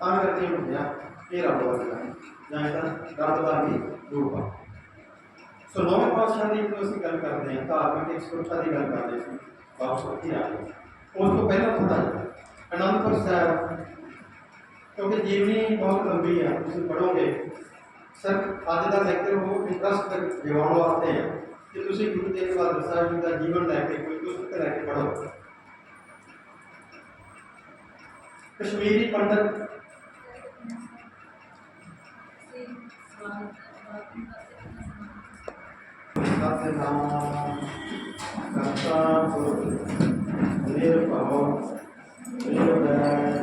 ਤਾਂ ਕਰਕੇ ਹੁੰਦਿਆ ਇਹ ਰੱਬ ਵਰਗਾ ਹੈ ਜਾਂ ਇਹਦਾ ਰੱਬ ਦਾ ਵੀ ਰੂਪ ਆ ਸੋ ਨੌਵੇਂ ਪਾਤਸ਼ਾਹ ਦੀ ਜਦੋਂ ਅਸੀਂ ਗੱਲ ਕਰਦੇ ਹਾਂ ਧਾਰਮਿਕ ਇਕਸੁਰਤਾ ਦੀ ਗੱਲ ਕਰਦੇ ਸੀ ਵਾਪਸ ਉੱਥੇ ਆ ਗਏ ਉਸ ਤੋਂ ਪਹਿਲਾਂ ਥੋੜਾ ਜਿਹਾ ਅਨੰਦਪੁਰ ਸਾਹਿਬ ਕਿਉਂਕਿ ਜੀਵਨੀ ਬਹੁਤ ਲੰਬੀ ਆ ਤੁਸੀਂ ਪੜੋਗੇ ਸਰ ਅੱਜ ਦਾ ਲੈਕਚਰ ਉਹ ਇੰਟਰਸਟ ਤੱਕ ਦਿਵਾਉਣ ਵਾਸਤੇ ਹੈ ਕਿ ਤੁਸੀਂ ਗੁਰੂ ਤੇਗ ਬਹਾਦਰ ਸਾਹਿਬ ਜੀ ਦਾ ਜੀਵਨ ਲੈ ਕੇ ਕੋਈ ਪੁਸਤਕ ਲੈ ਕੇ ਪੜੋ ਕਸ਼ਮੀਰੀ ਸਤਨਾਮ ਕਰਤਾ ਪੁਰਖ ਨਿਰਭਉ ਨਿਰਵੈਰ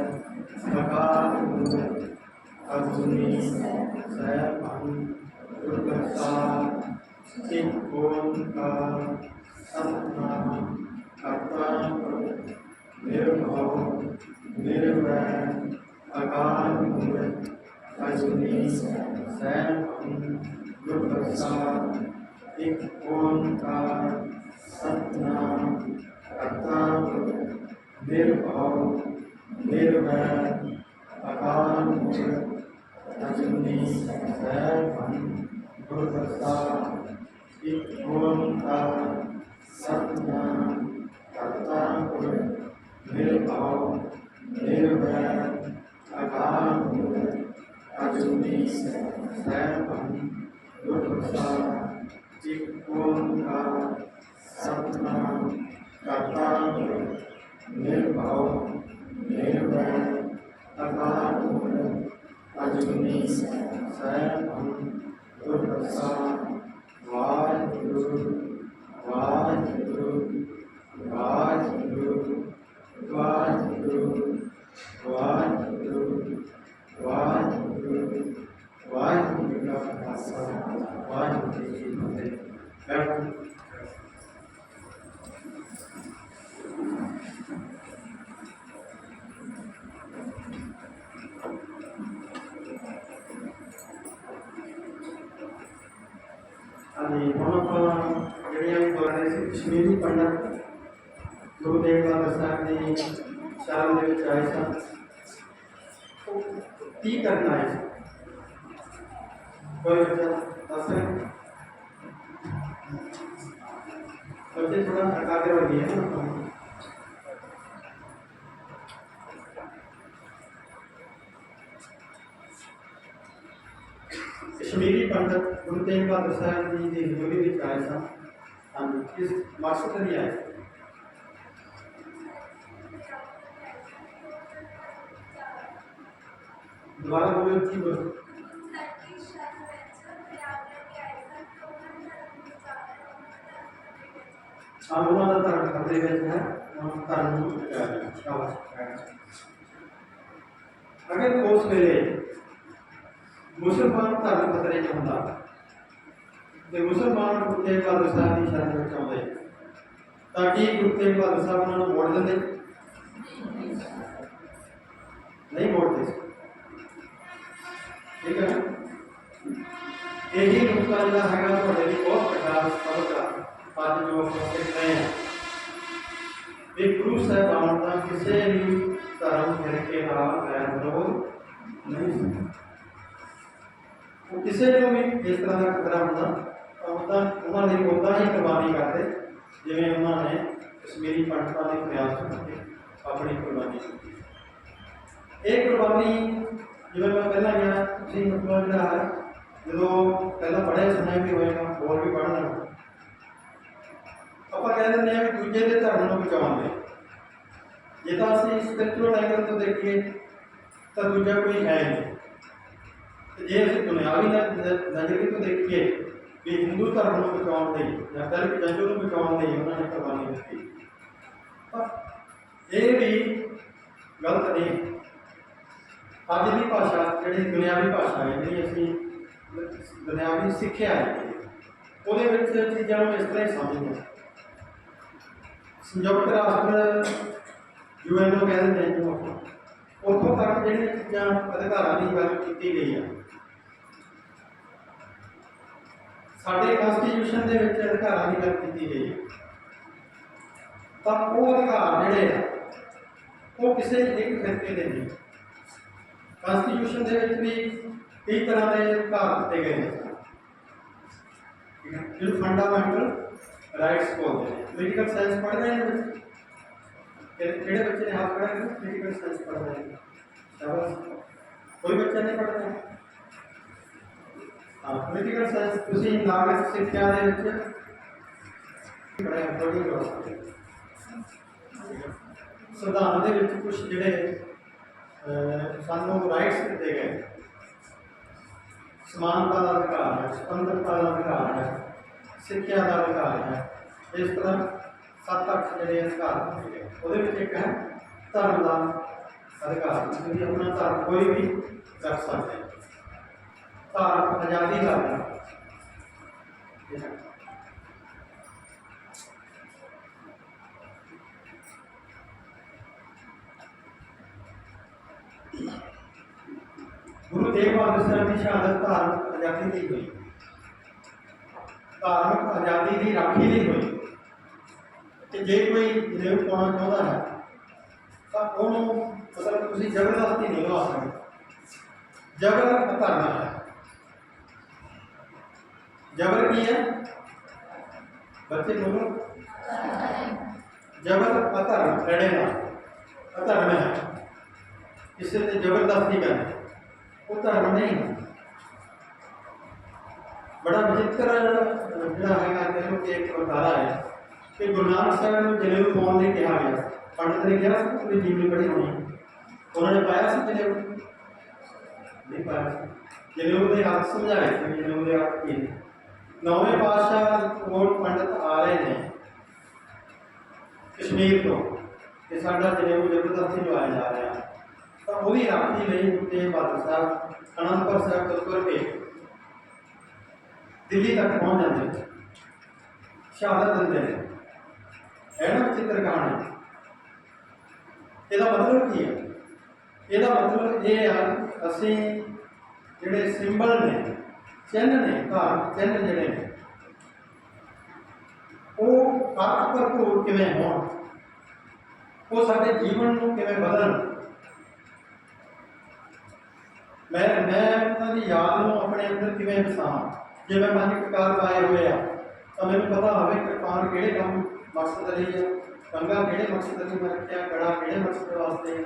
ਅਕਾਲ ਮੂਰਤ ਅਜੂਨੀ ਸੈਭੰ ਦੁਰਗਤਾ ਸਿੱਖ ਓੰਕਾਰ ਸਤਨਾਮ ਕਰਤਾ ਪੁਰਖ ਨਿਰਭਉ ਨਿਰਵੈਰ ਅਕਾਲ ਮੂਰਤ ਅਜੂਨੀ ਸੈਭੰ ਦੁਰਗਤਾ ਇੱਕ ਓੰਕਾਰ ਸਤਨਾਮ ਕਰਤਾ ਨਿਰਭਉ ਨਿਰਵੈਰ ਅਕਾਲ ਮੂਰਤ ਅਜੂਨੀ ਸੈਭੰ ਗੁਰਦਸਤਾ ਇੱਕ ਓੰਕਾਰ ਸਤਨਾਮ ਕਰਤਾ ਪੁਰਖ ਨਿਰਭਉ ਨਿਰਵੈਰ ਅਕਾਲ ਮੂਰਤ ਅਜੂਨੀ ਸੈਭੰ ਗੁਰਦਸਤਾ ਇੱਕ ਓੰਕਾਰ ਸਤਨਾਮ ਕਰਤਾ ਪੁਰਖ ਨਿਰਭਉ ਨਿਰਵੈਰ ਅਕਾਲ ਅਜੂਨੀ ਸੈਭੰ ਗੁਰਦਸਤਾ ਕਸ਼ਮੀਰੀ ਪੰਡਤ ਗੁਰੂ ਤੇਗ ਬਹਾਦਰ ਸਾਹਿਬ ਜੀ ਦੀ ਹਜ਼ੂਰੀ ਵਿੱਚ ਆਏ ਸਨ ਹਾਂਜੀ ਇਸ ਮਕਸਦ ਲਈ ਆਏ ਸਨ। ਦੁਬਾਰਾ ਬੋਲੋ ਕੀ ਬੋਲੋ ਹਾਂ ਉਹਨਾਂ ਦਾ ਧਰਮ ਖਤਰੇ ਵਿੱਚ ਹੈ ਉਹਨਾਂ ਨੂੰ ਧਰਮ ਨੂੰ ਬਚਾ ਲਿਆ ਸ਼ਾਬਾਸ਼ ਅਗਰ ਉਸ ਵੇਲੇ ਮੁਸਲਮਾਨ ਧਰਮ ਖਤਰੇ 'ਚ ਹੁੰਦਾ। ਤੇ ਮੁਸਲਮਾਨ ਗੁਰੂ ਤੇਗ ਬਹਾਦਰ ਸਾਹਿਬ ਦੀ ਸ਼ਰਨ ਵਿੱਚ ਆਉਂਦੇ। ਤਾਂ ਕੀ ਗੁਰੂ ਤੇਗ ਬਹਾਦਰ ਸਾਹਿਬ ਉਹਨਾਂ ਨੂੰ ਮੋੜ ਦਿੰਦੇ? ਨਹੀਂ ਮੋੜਦੇ। ਠੀਕ ਹੈ ਇਹੀ ਨੁਕਤਾ ਜਿਹੜਾ ਹੈਗਾ ਤੁਹਾਡੇ ਲਈ ਬਹੁਤ ਵੱਡਾ ਸਬਕ ਆ। ਅੱਜ ਜੋ ਆਪਾਂ ਸਿੱਖ ਰਹੇ ਹਾਂ। ਇਹ ਗੁਰੂ ਸਾਹਿਬਾਨ ਦਾ ਕਿਸੇ ਵੀ ਧਰਮ ਫਿਰਕੇ ਨਾਲ ਗੈਰ ਵਿਰੋਧ ਨਹੀਂ ਸੀ। ਉਹ ਕਿਸੇ ਨੂੰ ਵੀ ਇਸ ਤਰ੍ਹਾਂ ਦਾ ਖਤਰਾ ਹੁੰਦਾ ਤਾਂ ਉਹਦਾ ਉਹਨਾਂ ਲਈ ਉਦਾਂ ਹੀ ਕੁਰਬਾਨੀ ਕਰਦੇ ਜਿਵੇਂ ਉਹਨਾਂ ਨੇ ਕਸ਼ਮੀਰੀ ਪੰਡਤਾਂ ਦੇ ਪ੍ਰਯਾਸ ਕਰਕੇ ਆਪਣੀ ਕੁਰਬਾਨੀ ਕੀਤੀ ਇਹ ਕੁਰਬਾਨੀ ਜਿਵੇਂ ਮੈਂ ਪਹਿਲਾਂ ਗਿਆ ਤੁਸੀਂ ਮਤਲਬ ਜਿਹੜਾ ਹੈ ਜਦੋਂ ਪਹਿਲਾਂ ਪੜ੍ਹਿਆ ਸੁਣਿਆ ਵੀ ਹੋਏਗਾ ਹੋਰ ਵੀ ਪੜ੍ਹਨਾ ਆਪਾਂ ਕਹਿ ਦਿੰਦੇ ਆ ਵੀ ਦੂਜੇ ਦੇ ਧਰਮ ਨੂੰ ਬਚਾਉਣ ਲਈ ਜੇ ਤਾਂ ਅਸੀਂ ਸਪਿਰਚੁਅਲ ਐਂਗਲ ਤੋਂ ਦੇਖੀਏ ਤਾਂ ਦੂਜਾ ਕੋਈ ਹੈ ਨਹੀਂ ਤੇ ਜੇ ਅਸੀਂ ਦੁਨਿਆਵੀ ਨ- ਨ- ਨਜ਼ਰੀਏ ਤੋਂ ਦੇਖੀਏ ਵੀ ਹਿੰਦੂ ਧਰਮ ਨੂੰ ਬਚਾਉਣ ਲਈ ਜਾਂ ਦਲਿਤ ਜੰਜੂ ਨੂੰ ਬਚਾਉਣ ਲਈ ਉਹਨਾਂ ਨੇ ਕੁਰਬਾਨੀ ਦਿੱਤੀ ਪਰ ਇਹ ਵੀ ਗਲਤ ਨਹੀਂ ਅੱਜ ਦੀ ਭਾਸ਼ਾ, ਜਿਹੜੀ ਦੁਨਿਆਵੀ ਭਾਸ਼ਾ ਹੈ, ਜਿਹੜੀ ਅਸੀਂ ਦੁਨਿਆਵੀ ਸਿੱਖਿਆ ਹੈ, ਉਹਦੇ ਵਿੱਚ ਚੀਜ਼ਾਂ ਨੂੰ ਇਸ ਤਰ੍ਹਾਂ ਹੀ ਸਮਝਦੇ ਹਾਂ। ਸੰਯੁਕਤ ਰਾਸ਼ਟਰ ਯੂਐਨਓ ਕਹਿੰਦੇ ਨੇ ਜੋ ਉੱਥੋਂ ਤੱਕ ਜਿਹੜੀਆਂ ਚੀਜ਼ਾਂ ਅਧਿਕਾਰਾਂ ਦੀ ਗੱਲ ਕੀਤੀ ਗਈ ਆ ਸਾਡੇ ਕਨਸਟੀਟਿਊਸ਼ਨ ਦੇ ਵਿੱਚ ਅਧਿਕਾਰਾਂ ਦੀ ਗੱਲ ਕੀਤੀ ਗਈ ਹੈ। ਤਾਂ ਉਹ ਅਧਿਕਾਰ ਜਿਹੜੇ ਆ, ਉਹ ਕਿਸੇ ਇੱਕ ਫਿਰਕੇ ਦੇ ਨਹੀਂ। ਕਨਸਟੀਟਿਊਸ਼ਨ ਦੇ ਵਿੱਚ ਵੀ ਕਈ ਤਰ੍ਹਾਂ ਦੇ ਅਧਿਕਾਰ ਦਿੱਤੇ ਗਏ ਨੇ। ਠੀਕ ਹੈ ਜਿਹਨੂੰ ਫੰਡਾਮੈਂਟਲ ਰਾਈਟਸ ਬੋਲਦੇ ਨੇ। ਪੋਲੀਟੀਕਲ ਸਾਇੰਸ ਪੜ੍ਹ ਰਹੇ ਨੇ ਬੱਚੇ? ਕਿ- ਕਿਹੜੇ ਬੱਚੇ ਨੇ ਹੱਥ ਖੜਾ ਕੀਤਾ ਪੋਲੀਟੀਕਲ ਸਾਇੰਸ ਪੜ੍ਹ ਰਹੇ ਨੇ। ਸ਼ਾਬਾਸ਼। ਕੋਈ ਬੱਚਾ ਨਹੀਂ ਪੜ੍ਹ ਰਿਹਾ ਹਾਂ ਪੋਲੀਟੀਕਲ ਸਾਇੰਸ ਤੁਸੀਂ ਨਾਗਰਿਕ ਸਿੱਖਿਆ ਦੇ ਵਿੱਚ ਪੜ੍ਹਿਆ ਥੋੜੀ ਕਰੋ ਸੰਵਿਧਾਨ ਦੇ ਵਿੱਚ ਕੁਝ ਜਿਹੜੇ ਸਾਨੂੰ ਰਾਈਟਸ ਦਿੱਤੇ ਗਏ। ਸਮਾਨਤਾ ਦਾ ਅਧਿਕਾਰ ਹੈ, ਸੁਤੰਤਰਤਾ ਦਾ ਅਧਿਕਾਰ ਹੈ, ਸਿੱਖਿਆ ਦਾ ਅਧਿਕਾਰ ਹੈ। ਇਸ ਤਰ੍ਹਾਂ ਸੱਤ ਅੱਠ ਜਿਹੜੇ ਅਧਿਕਾਰ ਦਿੱਤੇ ਗਏ। ਉਹਦੇ ਵਿੱਚ ਇੱਕ ਹੈ ਧਰਮ ਦਾ ਅਧਿਕਾਰ, ਤੁਸੀਂ ਆਪਣਾ ਧਰਮ ਕੋਈ ਵੀ ਰੱਖ ਸਕਦੇ ਹੋ ਧਾਰਮਿਕ ਆਜ਼ਾਦੀ ਦਾ ਅਧਿਕਾਰ ਠੀਕ ਹੈ ਗੁਰੂ ਤੇਗ ਬਹਾਦਰ ਸਾਹਿਬ ਦੀ ਸ਼ਹਾਦਤ ਧਾਰਮਿਕ ਆਜ਼ਾਦੀ ਦੀ ਹੋਈ ਧਾਰਮਿਕ ਆਜ਼ਾਦੀ ਦੀ ਰਾਖੀ ਲਈ ਹੋਈ ਤੇ ਜੇ ਕੋਈ ਜਨੇਊ ਪਾਉਣਾ ਚਾਹੁੰਦਾ ਹੈ ਤਾਂ ਉਹਨੂੰ ਮਤਲਬ ਤੁਸੀਂ ਜ਼ਬਰਦਸਤੀ ਨਹੀਂ ਲਵਾ ਸਕਦੇ ਜ਼ਬਰ ਹਟਾਣਾ ਹੈ ਜ਼ਬਰ ਕੀ ਹੈ ਬੱਚੇ ਬੋਲੋ ਜ਼ਬਰ ਅਧਰਮ ਲੜੇਗਾ ਅਧਰਮ ਹੈ। ਕਿਸੇ ਤੇ ਜ਼ਬਰਦਸਤੀ ਕਰਨਾ। ਉਹ ਧਰਮ ਨਹੀਂ ਹੈ। ਬੜਾ ਵਿਚਿੱਤਰ ਅਹ, ਜਿਹੜਾ ਹੈਗਾ ਤੈਨੂੰ ਕਿ ਇੱਕ ਵਰਤਾਰਾ ਗੁਰੂ ਨਾਨਕ ਸਾਹਿਬ ਨੂੰ ਜਨੇਊ ਪਾਉਣ ਲਈ ਕਿਹਾ ਗਿਆ। ਪੰਡਤ ਨੇ ਕਿਹਾ ਸੀ ਕਿ ਜੀਵਨੀ ਪੜ੍ਹੀ ਹੋਣੀ ਉਹਨਾਂ ਨੇ ਪਾਇਆ ਸੀ ਜਨੇਊ ਨਹੀਂ ਪਾਇਆ ਸੀ। ਜਨੇਊ ਦੇ ਹੱਥ ਸਮਝਾਏ ਕਿ ਜਨੇਊ ਦੇ ਹੱਥ ਕੀ ਨੇ? ਨੌਵੇਂ ਪਾਤਸ਼ਾਹ ਕੋਲ ਪੰਡਤ ਆ ਰਹੇ ਨੇ। ਕਸ਼ਮੀਰ ਤੋਂ। ਕਿ ਸਾਡਾ ਜਨੇਊ ਜ਼ਬਰਦਸਤੀ ਲਵਾਇਆ ਜਾ ਰਿਹਾ। ਤਾਂ ਉਹਦੀ ਰਾਖੀ ਲਈ ਗੁਰੂ ਤੇਗ ਬਹਾਦਰ ਸਾਹਿਬ, ਅਨੰਦਪੁਰ ਸਾਹਿਬ ਤੋਂ ਤੁਰ ਦਿੱਲੀ ਤੱਕ ਪਹੁੰਚ ਜਾਂਦੇ ਨੇ। ਸ਼ਹਾਦਤ ਦਿੰਦੇ ਨੇ। ਇਹ ਨਾ ਇਹਦਾ ਮਤਲਬ ਕੀ ਹੈ? ਇਹਦਾ ਮਤਲਬ ਇਹ ਹੈ, ਅਸੀਂ ਜਿਹੜੇ ਸਿੰਬਲ ਨੇ ਚਿੰਨ ਨੇ ਧਾਰਮਿਕ ਚਿੰਨ੍ਹ ਜਿਹੜੇ ਨੇ ਉਹ ਅਰਥ ਭਰਪੂਰ ਕਿਵੇਂ ਹੋਣ? ਉਹ ਸਾਡੇ ਜੀਵਨ ਨੂੰ ਕਿਵੇਂ ਬਦਲਣ? ਮੈਂ ਮੈਂ ਉਹਨਾਂ ਦੀ ਯਾਦ ਨੂੰ ਆਪਣੇ ਅੰਦਰ ਕਿਵੇਂ ਵਸਾਵਾਂ? ਜੇ ਮੈਂ ਪੰਜ ਕਕਾਰ ਪਾਏ ਹੋਏ ਆ, ਤਾਂ ਮੈਨੂੰ ਪਤਾ ਹੋਵੇ ਕਿਰਪਾਨ ਕਿਹੜੇ ਕੰਮ ਮਕਸਦ ਲਈ ਆ ਕੰਗਾ ਕਿਹੜੇ ਮਕਸਦ ਲਈ ਮੈਂ ਰੱਖਿਆ, ਕੜਾ ਕਿਹੜੇ ਮਕਸਦ ਵਾਸਤੇ।